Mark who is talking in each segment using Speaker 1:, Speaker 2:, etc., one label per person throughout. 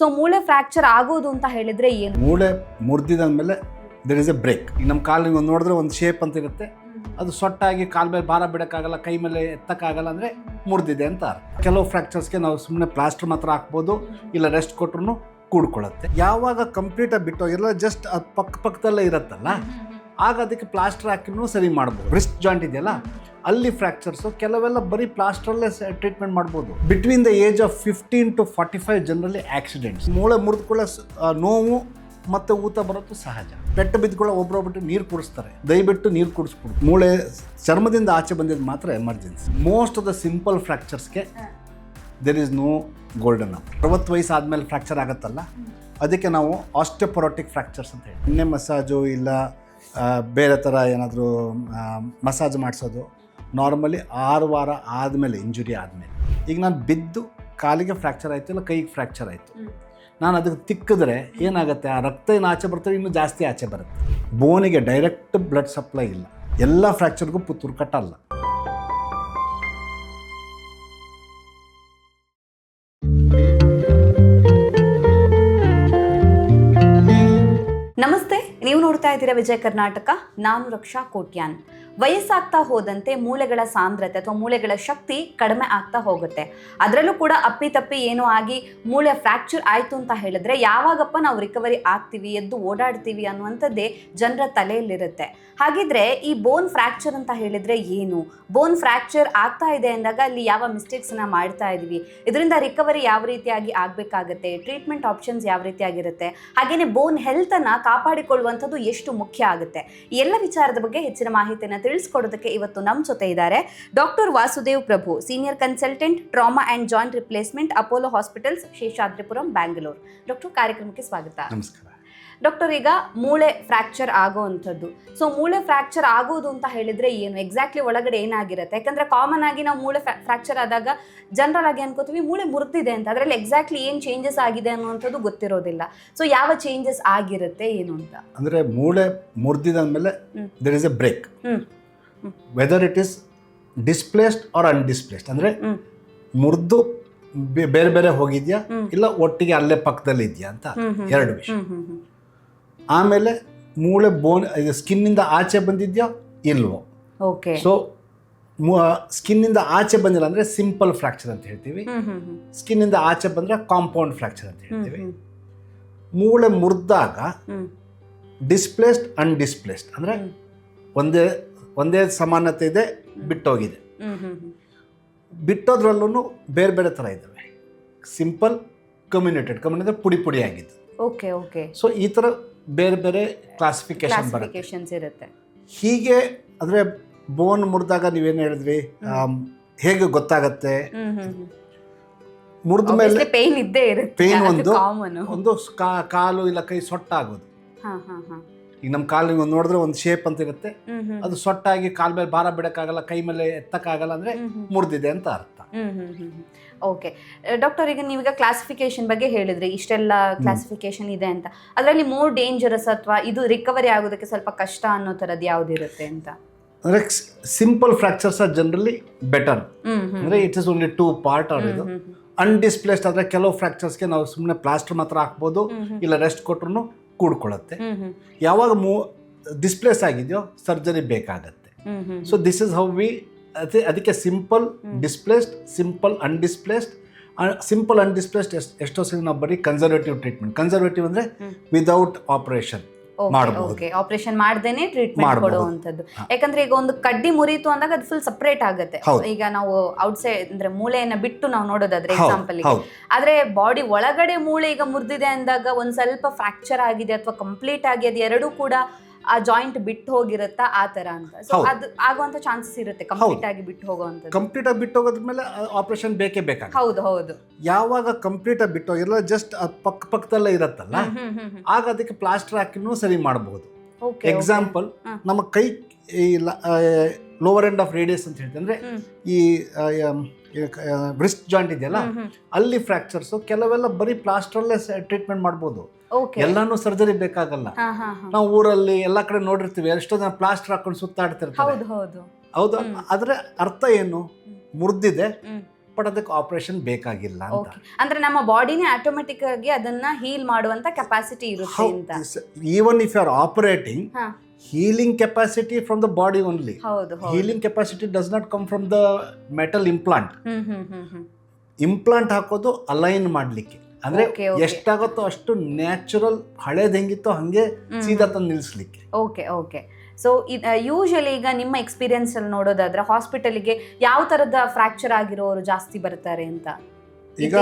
Speaker 1: So ಮೂಳೆ fracture ಆಗೋದು ಅಂತ ಹೇಳಿದ್ರೆ ಏನು?
Speaker 2: ಮೂಳೆ ಮುರಿದಿದ ಮೇಲೆ ದರ್ ಇಸ್ ಎ ಬ್ರೇಕ್ ಈಗ ನಮ್ಮ ಕಾಲಿಗೆ ಒಂದು ನೋಡಿದ್ರೆ ಒಂದು ಶೇಪ್ ಅಂತ ಇರುತ್ತೆ. ಅದು ಸೊಟ್ಟಾಗಿ ಕಾಲ್ ಮೇಲೆ ಭಾರ ಬಿಡೋಕ್ಕಾಗಲ್ಲ ಕೈ ಮೇಲೆ ಎತ್ತಕ್ಕಾಗಲ್ಲ ಅಂದರೆ ಮುರಿದಿದೆ ಅಂತ ಅರ್ಥ. ಕೆಲವು ಫ್ರ್ಯಾಕ್ಚರ್ಸ್ಗೆ ನಾವು ಸುಮ್ಮನೆ ಪ್ಲಾಸ್ಟರ್ ಮಾತ್ರ ಹಾಕ್ಬೋದು ಇಲ್ಲ ರೆಸ್ಟ್ ಕೊಟ್ರು ಕೂಡ್ಕೊಳ್ಳುತ್ತೆ. ಯಾವಾಗ ಕಂಪ್ಲೀಟಾಗಿ ಬಿಟ್ಟು ಎಲ್ಲ ಜಸ್ಟ್ ಅದು ಪಕ್ಕ ಪಕ್ಕದಲ್ಲೇ ಇರುತ್ತಲ್ಲ? ಆಗ ಅದಕ್ಕೆ ಪ್ಲಾಸ್ಟರ್ ಹಾಕಿನೂ ಸರಿ ಮಾಡ್ಬೋದು. ರಿಸ್ಟ್ ಜಾಯಿಂಟ್ ಇದೆಯಲ್ಲ ಅಲ್ಲಿ ಫ್ರ್ಯಾಕ್ಚರ್ಸು ಕೆಲವೆಲ್ಲ ಬರೀ ಪ್ಲಾಸ್ಟರಲ್ಲೇ ಟ್ರೀಟ್ಮೆಂಟ್ ಮಾಡ್ಬೋದು. Between the age of fifteen to forty five ಜನರಲ್ಲಿ ಆಕ್ಸಿಡೆಂಟ್ಸ್ ಮೂಳೆ ಮುರಿದುಕೊಳ್ಳೋ ನೋವು ಮತ್ತು ಊತ ಬರೋದು ಸಹಜ. ಪೆಟ್ಟು ಬಿದ್ದುಕೊಳ್ಳೋ ಒಬ್ಬರೊಬ್ಬಟ್ಟು ನೀರು ಕುಡಿಸ್ತಾರೆ. ದಯವಿಟ್ಟು ನೀರು ಕುಡಿಸ್ಬಿಡು. ಮೂಳೆ ಚರ್ಮದಿಂದ ಆಚೆ ಬಂದಿದ್ದು ಮಾತ್ರ emergency most of the simple ಫ್ರ್ಯಾಕ್ಚರ್ಸ್ಗೆ there is no golden up ಅರವತ್ತು ವಯಸ್ಸು ಆದಮೇಲೆ ಫ್ರ್ಯಾಕ್ಚರ್ ಆಗುತ್ತಲ್ಲ ಅದಕ್ಕೆ ನಾವು ಆಸ್ಟೆಪೊರೋಟಿಕ್ ಫ್ರ್ಯಾಕ್ಚರ್ಸ್ ಅಂತ ಹೇಳಿ. ಎಣ್ಣೆ ಮಸಾಜು ಇಲ್ಲ ಬೇರೆ ಥರ ಏನಾದರೂ ಮಸಾಜ್ ಮಾಡಿಸೋದು. ನಾರ್ಮಲಿ ಆರು ವಾರ ಆದಮೇಲೆ ಇಂಜುರಿ ಆದಮೇಲೆ. ಈಗ ನಾನು ಬಿದ್ದು ಕಾಲಿಗೆ ಫ್ರ್ಯಾಕ್ಚರ್ ಆಯಿತು ಇಲ್ಲ ಕೈಗೆ ಫ್ರ್ಯಾಕ್ಚರ್ ಆಯಿತು. ನಾನು ಅದಕ್ಕೆ ತಿಕ್ಕಿದ್ರೆ ಏನಾಗುತ್ತೆ ಆ ರಕ್ತ ಏನು ಆಚೆ ಬರ್ತದೆ ಇನ್ನೂ ಜಾಸ್ತಿ ಆಚೆ ಬರುತ್ತೆ. ಬೋನಿಗೆ ಡೈರೆಕ್ಟ್ ಬ್ಲಡ್ ಸಪ್ಲೈ ಇಲ್ಲ. ಎಲ್ಲ ಫ್ರ್ಯಾಕ್ಚರ್ಗೂ ಪುತ್ತೂರು ಕಟ್ಟಲ್ಲ.
Speaker 1: ನೋಡ್ತಾ ಇದ್ದೀರಾ ವಿಜಯ ಕರ್ನಾಟಕ? ನಾನು ರಕ್ಷಾ ಕೋಟ್ಯಾನ್. ವಯಸ್ಸಾಗ್ತಾ ಹೋದಂತೆ ಮೂಳೆಗಳ ಸಾಂದ್ರತೆ ಅಥವಾ ಮೂಳೆಗಳ ಶಕ್ತಿ ಕಡಿಮೆ ಆಗ್ತಾ ಹೋಗುತ್ತೆ. ಅದರಲ್ಲೂ ಕೂಡ ಅಪ್ಪಿತಪ್ಪಿ ಏನೋ ಆಗಿ ಮೂಳೆ ಫ್ರ್ಯಾಕ್ಚರ್ ಆಯಿತು ಅಂತ ಹೇಳಿದ್ರೆ ಯಾವಾಗಪ್ಪ ನಾವು ರಿಕವರಿ ಆಗ್ತೀವಿ, ಎದ್ದು ಓಡಾಡ್ತೀವಿ ಅನ್ನುವಂಥದ್ದೇ ಜನರ ತಲೆಯಲ್ಲಿರುತ್ತೆ. ಹಾಗಿದ್ರೆ ಈ ಬೋನ್ ಫ್ರ್ಯಾಕ್ಚರ್ ಅಂತ ಹೇಳಿದ್ರೆ ಏನು? ಬೋನ್ ಫ್ರ್ಯಾಕ್ಚರ್ ಆಗ್ತಾ ಇದೆ ಅಂದಾಗ ಅಲ್ಲಿ ಯಾವ ಮಿಸ್ಟೇಕ್ಸ್ನ ಮಾಡ್ತಾ ಇದೀವಿ ಇದರಿಂದ ರಿಕವರಿ ಯಾವ ರೀತಿಯಾಗಿ ಆಗಬೇಕಾಗತ್ತೆ? ಟ್ರೀಟ್ಮೆಂಟ್ ಆಪ್ಷನ್ಸ್ ಯಾವ ರೀತಿಯಾಗಿರುತ್ತೆ? ಹಾಗೆಯೇ ಬೋನ್ ಹೆಲ್ತನ್ನು ಕಾಪಾಡಿಕೊಳ್ಳುವಂಥದ್ದು ಎಷ್ಟು ಮುಖ್ಯ ಆಗುತ್ತೆ? ಎಲ್ಲ ವಿಚಾರದ ಬಗ್ಗೆ ಹೆಚ್ಚಿನ ಮಾಹಿತಿಯನ್ನು ತಿಳಿಸ್ಕೊಡೋದಕ್ಕೆ ಇವತ್ತು ನಮ್ಮ ಜೊತೆ ಇದ್ದಾರೆ doctor Vasudev Prabhu senior consultant trauma and joint replacement Apollo hospitals Seshadripuram Bangalore. Doctor ಕಾರ್ಯಕ್ರಮಕ್ಕೆ ಸ್ವಾಗತ.
Speaker 2: ನಮಸ್ಕಾರ.
Speaker 1: ಡಾಕ್ಟರ್ ಈಗ ಮೂಳೆ ಫ್ರ್ಯಾಕ್ಚರ್ ಆಗೋವಂಥದ್ದು. ಸೊ ಮೂಳೆ ಫ್ರ್ಯಾಕ್ಚರ್ ಆಗೋದು ಅಂತ ಹೇಳಿದ್ರೆ ಏನು? ಎಕ್ಸಾಕ್ಟ್ಲಿ ಒಳಗಡೆ ಏನಾಗಿರುತ್ತೆ? ಯಾಕಂದ್ರೆ ಕಾಮನ್ ಆಗಿ ನಾವು ಮೂಳೆ ಫ್ರ್ಯಾಕ್ಚರ್ ಆದಾಗ ಜನರಲ್ ಆಗಿ ಅನ್ಕೋತೀವಿ ಮೂಳೆ ಮುರಿದಿದೆ ಅಂತ. ಅದರಲ್ಲಿ ಎಕ್ಸಾಕ್ಟ್ಲಿ ಏನು ಚೇಂಜಸ್ ಆಗಿದೆ ಅನ್ನುವಂಥದ್ದು ಗೊತ್ತಿರೋದಿಲ್ಲ. ಸೊ ಯಾವ ಚೇಂಜಸ್ ಆಗಿರುತ್ತೆ ಏನು ಅಂತ?
Speaker 2: ಅಂದರೆ ಮೂಳೆ ಮುರಿದಿದ ಮೇಲೆ. There is a break. Whether it is displaced or undisplaced ಅಂದರೆ. ಮುರಿದು ಬೇರೆ ಬೇರೆ ಹೋಗಿದ್ಯಾ. ಇಲ್ಲ ಒಟ್ಟಿಗೆ ಅಲ್ಲೇ ಪಕ್ಕದಲ್ಲಿ ಇದೆಯಾ ಅಂತ. ಎರಡು ವಿಷಯ. ಆಮೇಲೆ ಮೂಳೆ ಬೋನ್ ಸ್ಕಿನ್ನಿಂದ ಆಚೆ ಬಂದಿದ್ಯಾ? ಇಲ್ವೋ.
Speaker 1: ಓಕೆ.
Speaker 2: ಸೊ ಸ್ಕಿನ್ನಿಂದ ಆಚೆ ಬಂದಿಲ್ಲ ಅಂದರೆ ಸಿಂಪಲ್ ಫ್ರ್ಯಾಕ್ಚರ್ ಅಂತ ಹೇಳ್ತೀವಿ. ಸ್ಕಿನ್ನಿಂದ ಆಚೆ ಬಂದರೆ ಕಾಂಪೌಂಡ್ ಫ್ರ್ಯಾಕ್ಚರ್ ಅಂತ ಹೇಳ್ತೀವಿ. ಮೂಳೆ ಮುರಿದಾಗ ಡಿಸ್ಪ್ಲೇಸ್ಡ್ ಅನ್ಡಿಸ್ಪ್ಲೇಸ್ಡ್ ಅಂದರೆ ಒಂದೇ ಒಂದೇ ಸಮಾನತೆ ಇದೆ ಬಿಟ್ಟೋಗಿದೆ. ಬಿಟ್ಟೋದ್ರಲ್ಲೂ ಬೇರೆ ಬೇರೆ ಥರ ಇದ್ದಾವೆ ಸಿಂಪಲ್ ಕಮ್ಯುನಿಟೆಡ್ ಕಮ್ಯುನಿಟೆಡ್ ಪುಡಿ ಪುಡಿ ಆಗಿದ್ದು.
Speaker 1: Okay okay.
Speaker 2: ಸೊ ಈ ಥರ ಬೇರೆ ಬೇರೆ ಕ್ಲಾಸಿಫಿಕೇಶನ್ ಬರುತ್ತೆ.
Speaker 1: ಇರುತ್ತೆ.
Speaker 2: ಹೀಗೆ ಅಂದರೆ ಬೋನ್ ಮುರಿದಾಗ ನೀವೇನು ಹೇಳಿದ್ರಿ? ಹೇಗೆ ಗೊತ್ತಾಗತ್ತೆ? ಮುರಿದ ಮೇಲೆ
Speaker 1: ಪೇನ್ ಇದ್ದೇ ಇರುತ್ತೆ.
Speaker 2: ಪೇನ್ ಒಂದು- ಒಂದು ಕಾಲು ಇಲ್ಲ ಕೈ ಸೊಟ್ಟಾಗೋದು.
Speaker 1: ಹಾ ಹಾ ಹಾ.
Speaker 2: ಈಗ ನಮ್ಮ ಕಾಲಿಗೆ ಒಂದು ನೋಡಿದ್ರೆ ಒಂದು ಶೇಪ್ ಅಂತ ಇರುತ್ತೆ. ಅದು ಸೊಟ್ಟಾಗಿ ಕಾಲ್ ಮೇಲೆ ಭಾರ ಬಿಡಕ್ಕಾಗಲ್ಲ ಕೈ ಮೇಲೆ ಎತ್ತಕ್ಕಾಗಲ್ಲ ಅಂದ್ರೆ ಮುರಿದಿದೆ ಅಂತ ಅರ್ಥ.
Speaker 1: ಓಕೆ ಡಾಕ್ಟರ್ ಈಗ ನೀವೀಗ ಕ್ಲಾಸಿಫಿಕೇಶನ್ ಬಗ್ಗೆ ಹೇಳಿದ್ರಿ. ಇಷ್ಟೆಲ್ಲ ಕ್ಲಾಸಿಫಿಕೇಶನ್ ಇದೆ ಅಂತ. ಅದರಲ್ಲಿ ಮೋರ್ ಡೇಂಜರಸ್ ಅಥವಾ ಇದು ರಿಕವರಿ ಆಗೋದಕ್ಕೆ ಸ್ವಲ್ಪ ಕಷ್ಟ ಅನ್ನೋ ಥರದ್ದು ಯಾವ್ದಿರುತ್ತೆ ಅಂತ?
Speaker 2: ಅಂದರೆ simple fractures are generally better ಅಂದರೆ it is only two part or ಇದು. ಅನ್ಡಿಸ್ಪ್ಲೇಸ್ಡ್ ಆದರೆ ಕೆಲವು ಫ್ರಾಕ್ಚರ್ಸ್ಗೆ ನಾವು ಸುಮ್ಮನೆ ಪ್ಲಾಸ್ಟರ್ ಮಾತ್ರ ಹಾಕ್ಬೋದು. ಇಲ್ಲ ರೆಸ್ಟ್ ಕೊಟ್ರು ಕೂಡ್ಕೊಳ್ಳುತ್ತೆ. ಯಾವಾಗ ಮೂ ಡಿಸ್ಪ್ಲೇಸ್ ಆಗಿದೆಯೋ ಸರ್ಜರಿ ಬೇಕಾಗತ್ತೆ. So this is how we ಅದೇ ಅದಕ್ಕೆ simple displaced simple undisplaced simple undisplaced ಎಷ್ಟು ಸಿಗ ನಾವು ಬರೀ ಕನ್ಸರ್ವೇಟಿವ್ ಟ್ರೀಟ್ಮೆಂಟ್ ಕನ್ಸರ್ವೇಟಿವ್ ಅಂದರೆ. ವಿದೌಟ್ ಆಪರೇಷನ್
Speaker 1: ಓಕೆ ಆಪರೇಷನ್ ಮಾಡ್ದೇನೆ ಟ್ರೀಟ್ಮೆಂಟ್
Speaker 2: ಕೊಡುವಂತದ್ದು
Speaker 1: ಕೊಡುವಂಥದ್ದು. ಯಾಕಂದ್ರೆ ಈಗ ಒಂದು ಕಡ್ಡಿ ಮುರಿತು ಅಂದಾಗ ಅದು ಫುಲ್ ಸಪರೇಟ್ ಆಗುತ್ತೆ. ಈಗ ನಾವು ಔಟ್ಸೈಡ್ ಅಂದ್ರೆ ಮೂಳೆಯನ್ನ ಬಿಟ್ಟು ನಾವು ನೋಡೋದಾದ್ರೆ ಎಕ್ಸಾಂಪಲ್ ಆದ್ರೆ ಬಾಡಿ ಒಳಗಡೆ ಮೂಳೆ ಈಗ ಮುರಿದಿದೆ ಅಂದಾಗ ಒಂದ್ ಸ್ವಲ್ಪ ಫ್ರಾಕ್ಚರ್ ಆಗಿದೆ ಅಥವಾ ಕಂಪ್ಲೀಟ್ ಆಗಿ ಅದು ಎರಡೂ ಕೂಡ ಆ ಜಾಯಿಂಟ್ ಬಿಟ್ಟು ಹೋಗಿರುತ್ತಾ ಆ ತರ ಅಂತ ಸೊ
Speaker 2: ಹೌದು.
Speaker 1: ಅದು ಆಗುವಂತ ಚಾನ್ಸಸ್ ಇರುತ್ತೆ ಕಂಪ್ಲೀಟ್ ಆಗಿ ಬಿಟ್ಟು ಹೋಗುವಂತ
Speaker 2: ಕಂಪ್ಲೀಟ್ ಆಗಿ ಬಿಟ್ಟು ಹೋಗೋದ್ಮೇಲೆ ಆಪರೇಷನ್ ಬೇಕೇ ಬೇಕಾಗುತ್ತೆ
Speaker 1: ಹೌದು ಹೌದು
Speaker 2: ಯಾವಾಗ ಕಂಪ್ಲೀಟ್ ಆಗಿ ಬಿಟ್ಟು ಹೋಗಿಲ್ಲ ಜಸ್ಟ್ ಪಕ್ಕ ಪಕ್ಕದಲ್ಲೇ ಇರತ್ತಲ್ಲ. ಆಗ ಅದಕ್ಕೆ ಪ್ಲಾಸ್ಟರ್ ಹಾಕಿನೂ ಸರಿ ಮಾಡಬಹುದು. ಎಕ್ಸಾಂಪಲ್
Speaker 1: ಹ.
Speaker 2: ನಮ್ಮ ಕೈ ಈ ಲೋವರ್ ಎಂಡ್ ಆಫ್ ರೇಡಿಯಸ್ ಅಂತ ಹೇಳ್ತೀವಿ ಅಂದ್ರೆ
Speaker 1: ಹ್ಮ್.
Speaker 2: ಈ ಬ್ರಿಸ್ಟ್ ಜಾಯಿಂಟ್ ಇದೆಯಲ್ಲ. ಅಲ್ಲಿ ಫ್ರ್ಯಾಕ್ಚರ್ಸು ಕೆಲವೆಲ್ಲ ಬರೀ ಪ್ಲಾಸ್ಟರಲ್ಲೇ ಟ್ರೀಟ್ಮೆಂಟ್ ಮಾಡ್ಬೋದು
Speaker 1: Okay.
Speaker 2: ಎಲ್ಲಾನು ಸರ್ಜರಿ ಬೇಕಾಗಲ್ಲ. ನಾವು ಊರಲ್ಲಿ ಎಲ್ಲ ಕಡೆ ನೋಡಿರ್ತೀವಿ ಎಷ್ಟೋ ಜನ ಪ್ಲಾಸ್ಟರ್ ಹಾಕೊಂಡು ಸುತ್ತಾಡ್ತಿರ್ತಾರೆ.
Speaker 1: ಹೌದು
Speaker 2: ಅದರ ಅರ್ಥ ಏನು? ಮುರಿದಿದೆ. ಬಟ್ ಅದಕ್ಕೆ ಆಪರೇಷನ್ ಬೇಕಾಗಿಲ್ಲ ಅಂತ.
Speaker 1: ಅಂದ್ರೆ ನಮ್ಮ ಬಾಡಿನೇ ಆಟೋಮೆಟಿಕ್ ಆಗಿ ಅದನ್ನ ಹೀಲ್ ಮಾಡುವಂತ ಕೆಪಾಸಿಟಿ ಇರುತ್ತೆ ಅಂತ.
Speaker 2: Even if you are operating healing capacity from the body only healing capacity does not come from the metal implant implant ಹಾಕೋದು ಅಲೈನ್ ಮಾಡಲಿಕ್ಕೆ. ಅಂದ್ರೆ. ಎಷ್ಟಾಗುತ್ತೋ ಅಷ್ಟು ನ್ಯಾಚುರಲ್ ಹಳೇದ್ ಹೆಂಗಿತ್ತೋ ಹಂಗೆ. ಸೀದಾ ತಂದು ನಿಲ್ಲಿಸ್ಲಿಕ್ಕೆ
Speaker 1: ಓಕೆ ಓಕೆ ಸೊ ಯೂಶಲಿ ಈಗ ನಿಮ್ಮ ಎಕ್ಸ್ಪೀರಿಯನ್ಸ್ ಅಲ್ಲಿ ನೋಡೋದಾದ್ರೆ ಹಾಸ್ಪಿಟಲ್ಗೆ ಯಾವ ತರದ ಫ್ರಾಕ್ಚರ್ ಆಗಿರೋರು ಜಾಸ್ತಿ ಬರ್ತಾರೆ ಅಂತ?
Speaker 2: ಈಗ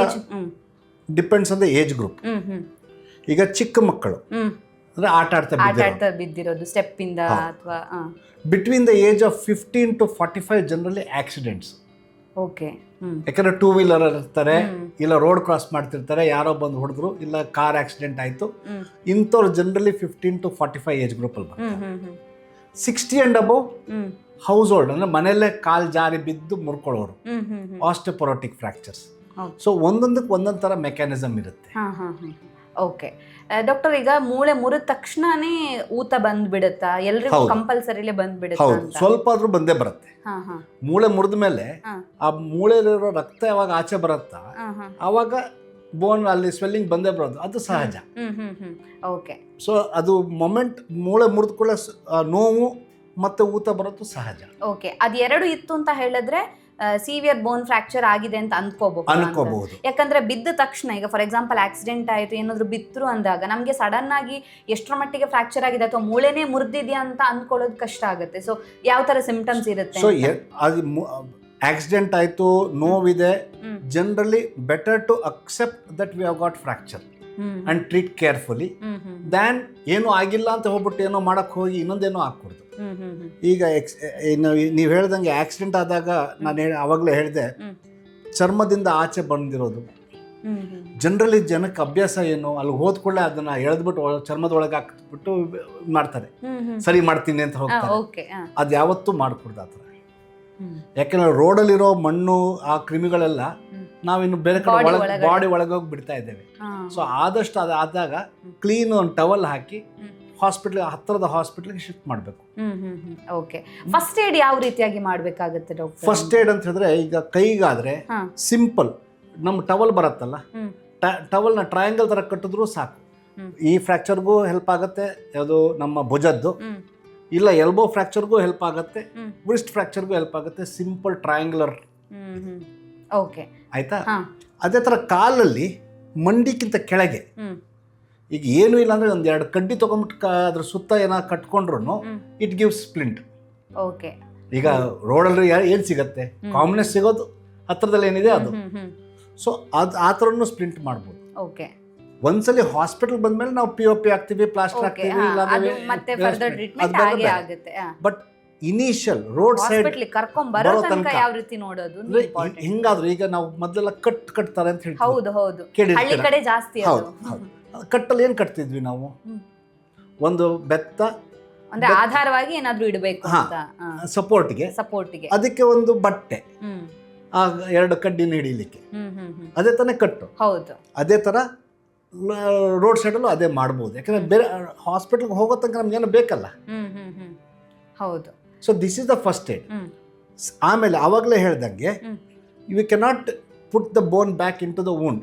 Speaker 2: depends on the age group ಈಗ ಚಿಕ್ಕ ಮಕ್ಕಳು. ಅಂದ್ರೆ ಆಟ ಆಡ್ತಾ
Speaker 1: ಆಟ ಆಡ್ತಾ ಬಿದ್ದಿರೋದು ಸ್ಟೆಪ್ ಇಂದ. ಅಥವಾ
Speaker 2: between the age of fifteen to forty five generally accidents
Speaker 1: okay
Speaker 2: ಯಾಕಂದ್ರೆ ಟೂ ವೀಲರ್ ಇರ್ತಾರೆ ಇಲ್ಲ ರೋಡ್ ಕ್ರಾಸ್ ಮಾಡ್ತಿರ್ತಾರೆ ಯಾರೋ ಬಂದು ಹೊಡೆದ್ರು ಇಲ್ಲ ಕಾರ್ ಆಕ್ಸಿಡೆಂಟ್ ಆಯಿತು. ಇಂಥವ್ರು generally fifteen to forty five age group
Speaker 1: ಅಲ್ಲಿ
Speaker 2: ಬರ್ತಾರೆ. Sixty and above household ಅಂದರೆ ಮನೆಯಲ್ಲೇ ಕಾಲು ಜಾರಿ ಬಿದ್ದು ಮುರ್ಕೊಳ್ಳೋರು. ಆಸ್ಟೆಪೊರೋಟಿಕ್ ಫ್ರಾಕ್ಚರ್ಸ್. ಸೊ ಒಂದೊಂದಕ್ಕೆ ಒಂದೊಂದು ಥರ ಮೆಕ್ಯಾನಿಸಮ್ ಇರುತ್ತೆ.
Speaker 1: ಓಕೆ ಡಾಕ್ಟರ್ ಈಗ ಮೂಳೆ ಮುರಿದ ತಕ್ಷಣನೇ ಊತ ಬಂದ್ಬಿಡುತ್ತಾ? ಎಲ್ರಿಗೂ
Speaker 2: ಹೌದು.
Speaker 1: ಕಂಪಲ್ಸರಿಲೇ ಬಂದ್ಬಿಡುತ್ತಾ
Speaker 2: ಹೌದು.
Speaker 1: ಅಂತ?
Speaker 2: ಸ್ವಲ್ಪ ಆದ್ರೂ ಬಂದೇ ಬರುತ್ತೆ.
Speaker 1: ಹಾ ಹಾ.
Speaker 2: ಮೂಳೆ ಮುರಿದ ಮೇಲೆ
Speaker 1: ಹಾ.
Speaker 2: ಆ ಮೂಳೆಲಿರೋ ರಕ್ತ ಯಾವಾಗ ಆಚೆ ಬರುತ್ತಾ?
Speaker 1: ಹಾ ಹಾ.
Speaker 2: ಆವಾಗ ಬೋನ್ ಅಲ್ಲಿ ಸ್ವೆಲ್ಲಿಂಗ್ ಬಂದೇ ಬರೋದು. ಅದು ಸಹಜ.
Speaker 1: Hmm hmm hmm okay
Speaker 2: so ಅದು ಮೊಮೆಂಟ್ ಮೂಳೆ ಮುರಿದ ಕೂಡ ನೋವು ಮತ್ತೆ ಊತ ಬರೋದು ಸಹಜ.
Speaker 1: ಓಕೆ ಅದೆರಡು ಎರಡು ಇತ್ತು ಅಂತ ಹೇಳಿದ್ರೆ ಸಿವಿಯರ್ ಬೋನ್ ಫ್ರಾಕ್ಚರ್ ಆಗಿದೆ ಅಂತ ಅನ್ಕೋಬಹುದು
Speaker 2: ಅನ್ಕೋಬಹುದು.
Speaker 1: ಯಾಕಂದ್ರೆ ಬಿದ್ದ ತಕ್ಷಣ ಈಗ ಫಾರ್ ಎಕ್ಸಾಂಪಲ್ ಆಕ್ಸಿಡೆಂಟ್ ಆಯಿತು ಏನಾದ್ರು ಬಿತ್ತರು ಅಂದಾಗ ನಮಗೆ ಸಡನ್ ಆಗಿ ಎಷ್ಟರ ಮಟ್ಟಿಗೆ ಫ್ರಾಕ್ಚರ್ ಆಗಿದೆ ಅಥವಾ ಮೂಳೆನೇ ಮುರಿದಿದ್ಯಾ ಅಂತ ಅಂದ್ಕೊಳ್ಳೋದು ಕಷ್ಟ ಆಗುತ್ತೆ. ಸೊ ಯಾವ ತರ ಸಿಂಪ್ಟಮ್ಸ್ ಇರುತ್ತೆ
Speaker 2: ಸೊ ಆಕ್ಸಿಡೆಂಟ್ ಆಯಿತು ನೋವಿದೆ. Generally better to accept that we have got fracture and treat carefully than ಏನೂ ಆಗಿಲ್ಲ ಅಂತ ಹೋಗ್ಬಿಟ್ಟು ಏನೋ ಮಾಡಕ್ಕೆ ಹೋಗಿ ಇನ್ನೊಂದೇನೋ
Speaker 1: ಹ್ಮ್
Speaker 2: ಈಗ ಎಕ್ಸ್ ನೀವು ಹೇಳ್ದಂಗೆ ಆಕ್ಸಿಡೆಂಟ್ ಆದಾಗ ನಾನು ಹೇಳಿ ಆವಾಗಲೇ ಹೇಳಿದೆ. ಚರ್ಮದಿಂದ ಆಚೆ ಬಂದಿರೋದು. ಜನರಲಿ ಜನಕ್ಕೆ ಅಭ್ಯಾಸ ಏನು ಅಲ್ಲಿ ಹೋದ ಕೂಡಲೇ ಅದನ್ನ ಎಳೆದ್ಬಿಟ್ಟು ಚರ್ಮದೊಳಗೆ ಚರ್ಮದ ಒಳಗೆ ಹಾಕ್ಬಿಟ್ಟು ಮಾಡ್ತಾರೆ ಸರಿ ಮಾಡ್ತೀನಿ ಅಂತ ಹೋಗ್ತಾರೆ. ಅದು ಯಾವತ್ತೂ ಮಾಡ್ಕೊಡ್ದು ಆ ಥರ. ಯಾಕೆಂದ್ರೆ ರೋಡಲ್ಲಿರೋ ಮಣ್ಣು ಆ ಕ್ರಿಮಿಗಳೆಲ್ಲ ನಾವಿನ್ನು ಬೇರೆ ಕಡೆ ಒಳಗೆ ಬಾಡಿ ಒಳಗೋಗಿ ಬಿಡ್ತಾ ಇದ್ದೇವೆ. ಸೊ ಆದಷ್ಟು ಅದು ಆದಾಗ ಕ್ಲೀನ್ ಒಂದು ಟವಲ್ ಹಾಕಿ. ಹಾಸ್ಪಿಟ್ಲ್ ಹತ್ತಿರದ ಹಾಸ್ಪಿಟ್ಲಿಗೆ ಶಿಫ್ಟ್ ಮಾಡಬೇಕು.
Speaker 1: ಓಕೆ ಫಸ್ಟ್ ಏಡ್ ಯಾವ ರೀತಿಯಾಗಿ ಮಾಡಬೇಕಾಗುತ್ತೆ ಡಾಕ್ಟರ್
Speaker 2: ಫಸ್ಟ್ ಏಡ್ ಅಂತ ಹೇಳಿದ್ರೆ ಈಗ ಕೈಗಾದ್ರೆ ಸಿಂಪಲ್ ನಮ್ಮ ಟವಲ್ ಬರುತ್ತಲ್ಲ? ಟವಲ್ನ ಟ್ರಯಾಂಗಲ್ ಥರ ಕಟ್ಟಿದ್ರು ಸಾಕು. ಈ ಫ್ರ್ಯಾಕ್ಚರ್ಗೂ ಹೆಲ್ಪ್ ಆಗುತ್ತೆ ಯಾವುದು ನಮ್ಮ ಭುಜದ್ದು. ಇಲ್ಲ ಎಲ್ಬೋ ಫ್ರ್ಯಾಕ್ಚರ್ಗೂ ಹೆಲ್ಪ್ ಆಗುತ್ತೆ. ಬ್ರಿಸ್ಟ್ ಫ್ರ್ಯಾಕ್ಚರ್ಗೂ ಹೆಲ್ಪ್ ಆಗುತ್ತೆ ಸಿಂಪಲ್ ಟ್ರಯಾಂಗ್ಯುಲರ್
Speaker 1: ಓಕೆ
Speaker 2: ಆಯ್ತಾ? ಅದೇ ಥರ ಕಾಲಲ್ಲಿ ಮಂಡಿಕ್ಕಿಂತ ಕೆಳಗೆ ಈಗ ಏನೂ ಇಲ್ಲ ಅಂದರೆ ಒಂದು ಎರಡು ಕಡ್ಡಿ ತೊಗೊಂಬಿಟ್ಟು ಅದ್ರ ಸುತ್ತ ಏನಾದ್ರು ಕಟ್ಕೊಂಡ್ರು ಇಟ್ ಗಿವ್ಸ್ ಸ್ಪ್ಲಿಂಟ್
Speaker 1: ಓಕೆ.
Speaker 2: ಈಗ ರೋಡಲ್ಲಿ ಏನು ಸಿಗುತ್ತೆ. ಕಾಮನೆಸ್ ಸಿಗೋದು ಹತ್ರದಲ್ಲಿ ಏನಿದೆ ಅದು. ಸೊ ಅದು ಆ ಥರನೂ ಸ್ಪ್ಲಿಂಟ್ ಮಾಡ್ಬೋದು.
Speaker 1: ಓಕೆ.
Speaker 2: ಒಂದ್ಸಲಿ ಹಾಸ್ಪಿಟಲ್ ಬಂದ್ಮೇಲೆ ನಾವು ಪಿ ಒ ಪಿ ಆಗ್ತೀವಿ ಪ್ಲಾಸ್ಟರ್ ಆಗ್ತೀವಿ ಬಟ್ ಇನಿಷಿಯಲ್ ರೋಡ್ ಸೈಡ್
Speaker 1: ಬರೋ ತನಕ. ಯಾವ ರೀತಿ ನೋಡೋದು
Speaker 2: ಹೆಂಗಾದ್ರು ಈಗ ನಾವು ಮೊದಲೆಲ್ಲ ಕಟ್ ಕಟ್ತಾರೆ ಅಂತ ಹೇಳ್ತೀವಿ.
Speaker 1: ಹೌದು ಹೌದು. ಹಳ್ಳಿ ಕಡೆ ಜಾಸ್ತಿ
Speaker 2: ಹೌದು. ಕಟ್ಟಲ್ಲಿ ಏನು ಕಟ್ತಿದ್ವಿ ನಾವು? ಒಂದು ಬೆತ್ತ
Speaker 1: ಅಂದ್ರೆ ಆಧಾರವಾಗಿ ಏನಾದ್ರೂ ಇಡಬೇಕು
Speaker 2: ಸಪೋರ್ಟ್ಗೆ.
Speaker 1: ಸಪೋರ್ಟ್ಗೆ.
Speaker 2: ಅದಕ್ಕೆ ಒಂದು ಬಟ್ಟೆ. ಆ ಎರಡು ಕಡ್ಡಿನ ಹಿಡೀಲಿಕ್ಕೆ. ಅದೇ ತಾನೇ ಕಟ್ಟು.
Speaker 1: ಹೌದು.
Speaker 2: ಅದೇ ಥರ ರೋಡ್ ಸೈಡಲ್ಲೂ ಅದೇ ಮಾಡ್ಬೋದು. ಯಾಕಂದ್ರೆ ಬೇರೆ ಹಾಸ್ಪಿಟ್ಲ್ಗೆ ಹೋಗೋ ತನಕ ನಮ್ಗೇನು ಬೇಕಲ್ಲ.
Speaker 1: ಹೌದು.
Speaker 2: So this is the first aid ಆಮೇಲೆ ಅವಾಗಲೇ ಹೇಳ್ದಂಗೆ you cannot put the bone back into the wound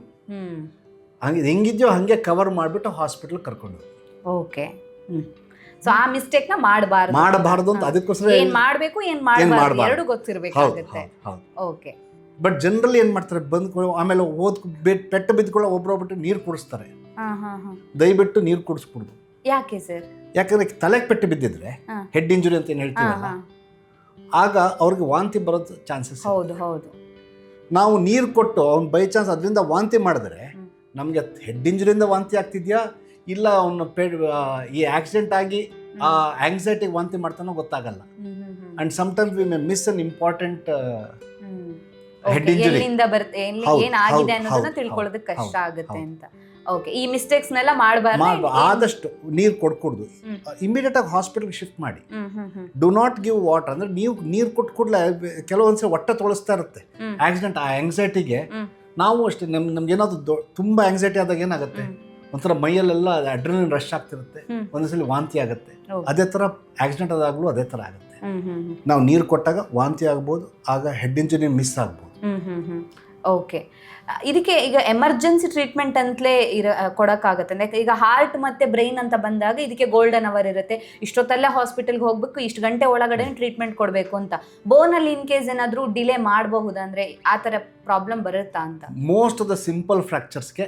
Speaker 2: ಹಂಗೆ ಹೆಂಗಿದ್ಯೋ ಹಾಗೆ ಕವರ್ ಮಾಡಿಬಿಟ್ಟು ಹಾಸ್ಪಿಟ್ಲ್ ಕರ್ಕೊಂಡು
Speaker 1: ಓಕೆ ಸೊ ಆ ಮಿಸ್ಟೇಕ್ನ ಮಾಡಬಾರ್ದು.
Speaker 2: ಮಾಡಬಾರ್ದು ಅಂತ ಅದಕ್ಕೋಸ್ಕರ
Speaker 1: ಏನ್ ಮಾಡಬೇಕು ಏನ್ ಮಾಡಬಾರ್ದು. ಎರಡು ಗೊತ್ತಿರ್ಬೇಕಾಗುತ್ತೆ ಓಕೆ
Speaker 2: ಬಟ್ ಜನರಲಿ ಏನು ಮಾಡ್ತಾರೆ ಬಂದ್ಕೊಳ್ಳೋ ಆಮೇಲೆ ಓದ್ ಪೆಟ್ಟು ಬಿದ್ಕೊಳ್ಳೋ ಒಬ್ರೊಬ್ಬಿಟ್ಟು ನೀರು ಕುಡಿಸ್ತಾರೆ. ದಯವಿಟ್ಟು ನೀರು ಕುಡಿಸ್ಬಿಡ್ದು
Speaker 1: ಯಾಕೆ ಸರ್?
Speaker 2: ಯಾಕಂದ್ರೆ ತಲೆಗೆ ಪೆಟ್ಟು ಬಿದ್ದಿದ್ರೆ ಹೆಡ್ ಇಂಜುರಿ ಅಂತ ಏನು ಹೇಳ್ತೀವಲ್ಲ? ಆಗ ಅವ್ರಿಗೆ ವಾಂತಿ ಬರೋದು ಚಾನ್ಸಸ್
Speaker 1: ಹೌದು ಹೌದು.
Speaker 2: ನಾವು ನೀರು ಕೊಟ್ಟು ಅವ್ನು ಬೈ ಚಾನ್ಸ್ ಅದರಿಂದ ವಾಂತಿ ಮಾಡಿದ್ರೆ. ನಮಗೆ ಹೆಡ್ ಇಂಜುರಿಯಿಂದ ವಾಂತಿ ಆಗ್ತಿದ್ಯಾ? ಇಲ್ಲ ಅವನು ಪೇ ಈ ಆಕ್ಸಿಡೆಂಟ್ ಆಗಿ ಆ ಆಂಗ್ಸೈಟಿಗೆ ವಾಂತಿ ಮಾಡ್ತಾನೋ ಗೊತ್ತಾಗಲ್ಲ. And sometimes we may miss an important. Head injury
Speaker 1: ಬರುತ್ತೆ ಏನಾಗಿದೆ ಅನ್ನೋದನ್ನ ತಿಳ್ಕೊಳ್ಳೋದಕ್ಕೆ ಕಷ್ಟ ಆಗುತ್ತೆ ಅಂತ. ಓಕೆ ಈ ಮಿಸ್ಟೇಕ್ಸ್ನೆಲ್ಲ ಮಾಡಬಾರ್ದು
Speaker 2: ಮಾಡ್ಬ ಆದಷ್ಟು ನೀರು ಕೊಡ್ಕೊಡ್ದು
Speaker 1: ಹ್ಮ್.
Speaker 2: ಇಮಿಡಿಯೇಟ್ ಆಗಿ ಹಾಸ್ಪಿಟಲ್ ಶಿಫ್ಟ್ ಮಾಡಿ. ಡು ನಾಟ್ ಗಿವ್ ವಾಟರ್ ಅಂದ್ರೆ ನೀವು ನೀರು ಕೊಟ್ಟು ಕೂಡಲೇ ಕೆಲವೊಂದ್ಸಲ ಹೊಟ್ಟೆ ತೊಳಸ್ತಾ ಇರುತ್ತೆ. ಆಕ್ಸಿಡೆಂಟ್ ಆ ಆಂಗ್ಸೈಟಿಗೆ. ನಾವು ಅಷ್ಟೇ ನಮ್ ನಮ್ಗೆ ಏನಾದ್ರು ದೊ ತುಂಬ ಆಂಗ್ಸೈಟಿ ಆದಾಗ ಏನಾಗುತ್ತೆ. ಒಂಥರ ಮೈಯಲ್ಲೆಲ್ಲ ಅಡ್ರಿನಲ್ ರಶ್ ಆಗ್ತಿರುತ್ತೆ. ಒಂದೊಂದ್ಸಲಿ ವಾಂತಿ ಆಗುತ್ತೆ. ಅದೇ ಥರ ಆಕ್ಸಿಡೆಂಟ್ ಆದಾಗಲೂ ಅದೇ ಥರ ಆಗುತ್ತೆ. ನಾವು ನೀರು ಕೊಟ್ಟಾಗ ವಾಂತಿ ಆಗ್ಬೋದು ಆಗ ಹೆಡ್ ಇಂಜುರಿ ಮಿಸ್ ಆಗ್ಬೋದು.
Speaker 1: ಓಕೆ ಇದಕ್ಕೆ ಈಗ ಎಮರ್ಜೆನ್ಸಿ ಟ್ರೀಟ್ಮೆಂಟ್ ಅಂತಲೇ ಇರ ಕೊಡೋಕ್ಕಾಗುತ್ತೆ. ಈಗ ಹಾರ್ಟ್ ಮತ್ತು ಬ್ರೈನ್ ಅಂತ ಬಂದಾಗ ಇದಕ್ಕೆ ಗೋಲ್ಡನ್ ಅವರ್ ಇರುತ್ತೆ. ಇಷ್ಟೊತ್ತಲ್ಲೇ ಹಾಸ್ಪಿಟಲ್ಗೆ ಹೋಗಬೇಕು ಇಷ್ಟು ಗಂಟೆ ಒಳಗಡೆ ಟ್ರೀಟ್ಮೆಂಟ್ ಕೊಡಬೇಕು ಅಂತ. ಬೋನಲ್ಲಿ ಇನ್ ಕೇಸ್ ಏನಾದರೂ ಡಿಲೇ ಮಾಡಬಹುದು ಅಂದರೆ ಆ ಥರ ಪ್ರಾಬ್ಲಮ್ ಬರುತ್ತಾ ಅಂತ?
Speaker 2: Most of the simple
Speaker 1: ಫ್ರ್ಯಾಕ್ಚರ್ಸ್ಗೆ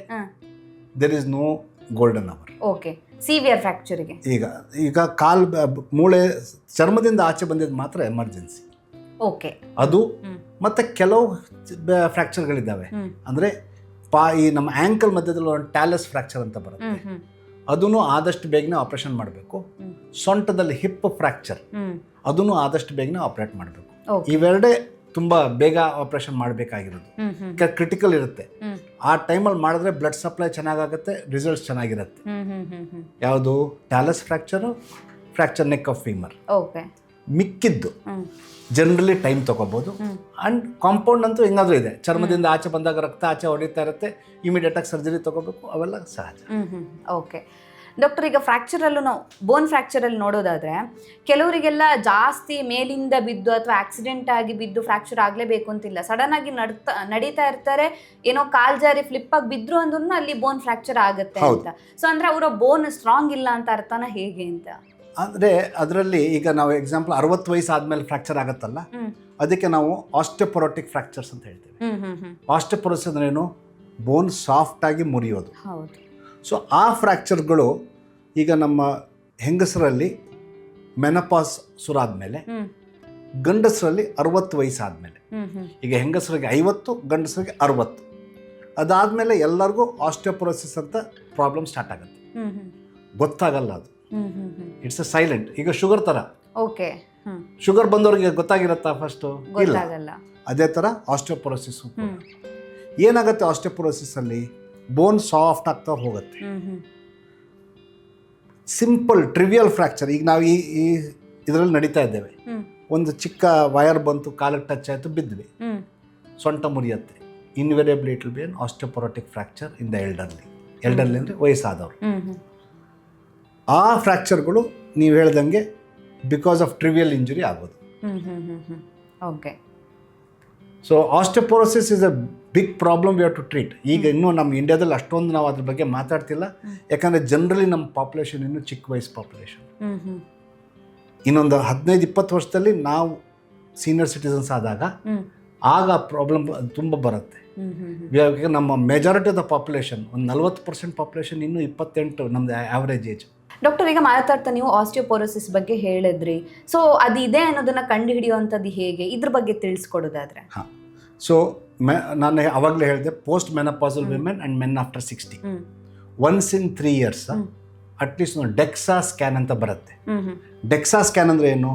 Speaker 2: there is no golden hour
Speaker 1: okay severe ಫ್ರ್ಯಾಕ್ಚರಿಗೆ
Speaker 2: ಈಗ ಈಗ ಕಾಲ್ ಮೂಳೆ ಚರ್ಮದಿಂದ ಆಚೆ ಬಂದಿದ್ದು ಮಾತ್ರ ಎಮರ್ಜೆನ್ಸಿ
Speaker 1: ಓಕೆ.
Speaker 2: ಅದು. ಮತ್ತೆ ಕೆಲವು ಫ್ರ್ಯಾಕ್ಚರ್ಗಳಿದ್ದಾವೆ. ಅಂದರೆ ಪಾ ಈ ನಮ್ಮ ಆ್ಯಂಕಲ್ ಮಧ್ಯದಲ್ಲಿ ಒಂದು ಟ್ಯಾಲಸ್ ಫ್ರ್ಯಾಕ್ಚರ್ ಅಂತ ಬರುತ್ತೆ. ಅದನ್ನು ಆದಷ್ಟು ಬೇಗನೆ ಆಪರೇಷನ್ ಮಾಡಬೇಕು. ಸೊಂಟದಲ್ಲಿ ಹಿಪ್ ಫ್ರ್ಯಾಕ್ಚರ್ ಅದನ್ನು ಆದಷ್ಟು ಬೇಗನೆ ಆಪರೇಟ್ ಮಾಡಬೇಕು. ಇವೆರಡೇ ತುಂಬ ಬೇಗ ಆಪರೇಷನ್ ಮಾಡಬೇಕಾಗಿರೋದು. ಕ್ರಿಟಿಕಲ್ ಇರುತ್ತೆ. ಆ ಟೈಮಲ್ಲಿ ಮಾಡಿದ್ರೆ ಬ್ಲಡ್ ಸಪ್ಲೈ ಚೆನ್ನಾಗಾಗುತ್ತೆ ರಿಸಲ್ಟ್ಸ್ ಚೆನ್ನಾಗಿರುತ್ತೆ. ಯಾವುದು? Talus fracture fracture neck of femur.
Speaker 1: Okay.
Speaker 2: ಮಿಕ್ಕಿದ್ದು. ಜನರಲಿ ಟೈಮ್ ತೊಗೋಬೋದು.
Speaker 1: ಅಂಡ್
Speaker 2: ಆ್ಯಂಡ್ ಕಾಂಪೌಂಡ್ ಅಂತೂ ಹೆಂಗಾದ್ರೂ ಇದೆ. ಚರ್ಮದಿಂದ ಆಚೆ ಬಂದಾಗ ರಕ್ತ ಆಚೆ ಹೊಡಿತಾ ಇರುತ್ತೆ. ಇಮಿಡಿಯೇಟಾಗಿ ಸರ್ಜರಿ ತಗೋಬೇಕು. ಅವೆಲ್ಲ ಸಹಜ.
Speaker 1: ಓಕೆ ಡಾಕ್ಟರ್ ಈಗ ಫ್ರ್ಯಾಕ್ಚರಲ್ಲೂ ನಾವು ಬೋನ್ ಫ್ರ್ಯಾಕ್ಚರಲ್ಲಿ ನೋಡೋದಾದ್ರೆ ಕೆಲವರಿಗೆಲ್ಲ ಜಾಸ್ತಿ ಮೇಲಿಂದ ಬಿದ್ದು ಅಥವಾ ಆಕ್ಸಿಡೆಂಟ್ ಆಗಿ ಬಿದ್ದು ಫ್ರ್ಯಾಕ್ಚರ್ ಆಗಲೇಬೇಕು ಅಂತಿಲ್ಲ. ಸಡನ್ ಆಗಿ ನಡ್ತಾ ನಡೀತಾ ಇರ್ತಾರೆ. ಏನೋ ಕಾಲ್ ಜಾರಿ ಫ್ಲಿಪ್ ಆಗಿ ಬಿದ್ರು ಅಂದ್ರೂ ಅಲ್ಲಿ ಬೋನ್ ಫ್ರ್ಯಾಕ್ಚರ್ ಆಗುತ್ತೆ ಅಂತ. ಸೊ ಅಂದ್ರೆ ಅವರ ಬೋನ್ ಸ್ಟ್ರಾಂಗ್ ಇಲ್ಲ ಅಂತ ಅರ್ಥನ ಹೇಗೆ ಅಂತ?
Speaker 2: ಅಂದರೆ ಅದರಲ್ಲಿ ಈಗ ನಾವು ಎಕ್ಸಾಂಪಲ್ ಅರವತ್ತು ವಯಸ್ಸು ಆದಮೇಲೆ ಫ್ರ್ಯಾಕ್ಚರ್ ಆಗುತ್ತಲ್ಲ? ಅದಕ್ಕೆ ನಾವು ಆಸ್ಟೆಪೊರೋಟಿಕ್ ಫ್ರ್ಯಾಕ್ಚರ್ಸ್ ಅಂತ ಹೇಳ್ತೇವೆ.
Speaker 1: ಹ್ಮ್ ಅಂದ್ರೆ ಏನು?
Speaker 2: ಆಸ್ಟೆಪೊರೋಸಿಸ್ ಅಂದ್ರೇನು ಬೋನ್ ಸಾಫ್ಟಾಗಿ ಮುರಿಯೋದು ಸೊ ಆ ಫ್ರ್ಯಾಕ್ಚರ್ಗಳು ಈಗ ನಮ್ಮ ಹೆಂಗಸರಲ್ಲಿ ಮೆನಪಾಸ್ ಸುರಾದ
Speaker 1: ಮೇಲೆ
Speaker 2: ಗಂಡಸರಲ್ಲಿ ಅರವತ್ತು ವಯಸ್ಸಾದಮೇಲೆ ಈಗ ಹೆಂಗಸರಿಗೆ ಐವತ್ತು ಗಂಡಸರಿಗೆ ಅರವತ್ತು. ಅದಾದಮೇಲೆ ಎಲ್ಲರಿಗೂ ಆಸ್ಟಿಯೋಪೊರೋಸಿಸ್ ಅಂತ ಪ್ರಾಬ್ಲಮ್ ಸ್ಟಾರ್ಟ್ ಆಗುತ್ತೆ. ಗೊತ್ತಾಗಲ್ಲ ಅದು. ಇಟ್ಸ್ ಅ ಸೈಲೆಂಟ್ ಈಗ ಶುಗರ್ ಥರ
Speaker 1: ಓಕೆ ಹ್ಮ್.
Speaker 2: ಶುಗರ್ ಬಂದವರಿಗೆ ಗೊತ್ತಾಗಿರುತ್ತಾ ಫಸ್ಟು ಇಲ್ಲ.
Speaker 1: ಗೊತ್ತಾಗಲ್ಲ.
Speaker 2: ಅದೇ ಥರ ಆಸ್ಟಿಯೋಪೊರೋಸಿಸ್
Speaker 1: ಏನಾಗುತ್ತೆ
Speaker 2: ಏನಾಗುತ್ತೆ ಆಸ್ಟಿಯೋಪೊರೋಸಿಸಲ್ಲಿ ಬೋನ್ ಸಾಫ್ಟ್ ಆಗ್ತಾ ಹೋಗುತ್ತೆ.
Speaker 1: Hmm hmm.
Speaker 2: Simple trivial fracture ಈಗ ನಾವು ಈ ಈ ಇದರಲ್ಲಿ ನಡೀತಾ ಇದ್ದೇವೆ.
Speaker 1: ಹ್ಮ್.
Speaker 2: ಒಂದು ಚಿಕ್ಕ ವಯರ್ ಬಂತು ಕಾಲಿಗೆ ಟಚ್ ಆಯಿತು ಬಿದ್ವಿ
Speaker 1: ಹ್ಮ್.
Speaker 2: ಸೊಂಟ ಮುರಿಯುತ್ತೆ. Invariably it be an osteoporotic fracture in the elderly elderly ಅಂದರೆ ವಯಸ್ಸಾದವರು.
Speaker 1: ಹ್ಮ್ ಹ್ಮ್.
Speaker 2: ಆ ಫ್ರ್ಯಾಕ್ಚರ್ಗಳು ನೀವು ಹೇಳ್ದಂಗೆ ಬಿಕಾಸ್ ಆಫ್ ಟ್ರಿವಿಯಲ್ ಇಂಜುರಿ ಆಗೋದು.
Speaker 1: Okay
Speaker 2: so osteoporosis is a big problem we have to treat ಈಗ ಇನ್ನೂ ನಮ್ಮ ಇಂಡಿಯಾದಲ್ಲಿ ಅಷ್ಟೊಂದು ನಾವು ಅದ್ರ ಬಗ್ಗೆ ಮಾತಾಡ್ತಿಲ್ಲ. ಯಾಕಂದರೆ ಜನರಲಿ ನಮ್ಮ ಪಾಪ್ಯುಲೇಷನ್ ಇನ್ನು ಚಿಕ್ಕ ವಯಸ್ಸು ಪಾಪ್ಯುಲೇಷನ್ ಇನ್ನೊಂದು ಹದಿನೈದು ಇಪ್ಪತ್ತು ವರ್ಷದಲ್ಲಿ ನಾವು ಸೀನಿಯರ್ ಸಿಟಿಸನ್ಸ್ ಆದಾಗ ಆಗ ಪ್ರಾಬ್ಲಮ್ ತುಂಬ ಬರುತ್ತೆ. ಇವಾಗ ನಮ್ಮ ಮೆಜಾರಿಟಿ ಆಫ್ ದ ಪಾಪ್ಯುಲೇಷನ್ ಒಂದು ನಲ್ವತ್ತು ಪರ್ಸೆಂಟ್ ಪಾಪ್ಯುಲೇಷನ್ ಇನ್ನೂ ಇಪ್ಪತ್ತೆಂಟು ನಮ್ಮದು ಆವ್ರೇಜ್ ಏಜ್
Speaker 1: ಡಾಕ್ಟರ್ ಈಗ ಮಾತಾಡ್ತಾ ನೀವು ಆಸ್ಟಿಯೋಪೋರೋಸಿಸ್ ಬಗ್ಗೆ ಹೇಳಿದ್ರಿ. ಸೊ ಅದು ಇದೆ ಅನ್ನೋದನ್ನ ಕಂಡು ಹಿಡಿಯುವಂಥದ್ದು ಹೇಗೆ? ಇದ್ರ ಬಗ್ಗೆ ತಿಳಿಸ್ಕೊಡೋದಾದ್ರೆ.
Speaker 2: ಹಾಂ. ಸೊ ಮೆ ನಾನು ಅವಾಗಲೇ ಹೇಳಿದೆ post menopausal women and men after sixty once in three years. At least DEXA scan ಅಂತ ಬರುತ್ತೆ. ಡೆಕ್ಸಾ ಸ್ಕ್ಯಾನ್ ಅಂದರೆ ಏನು?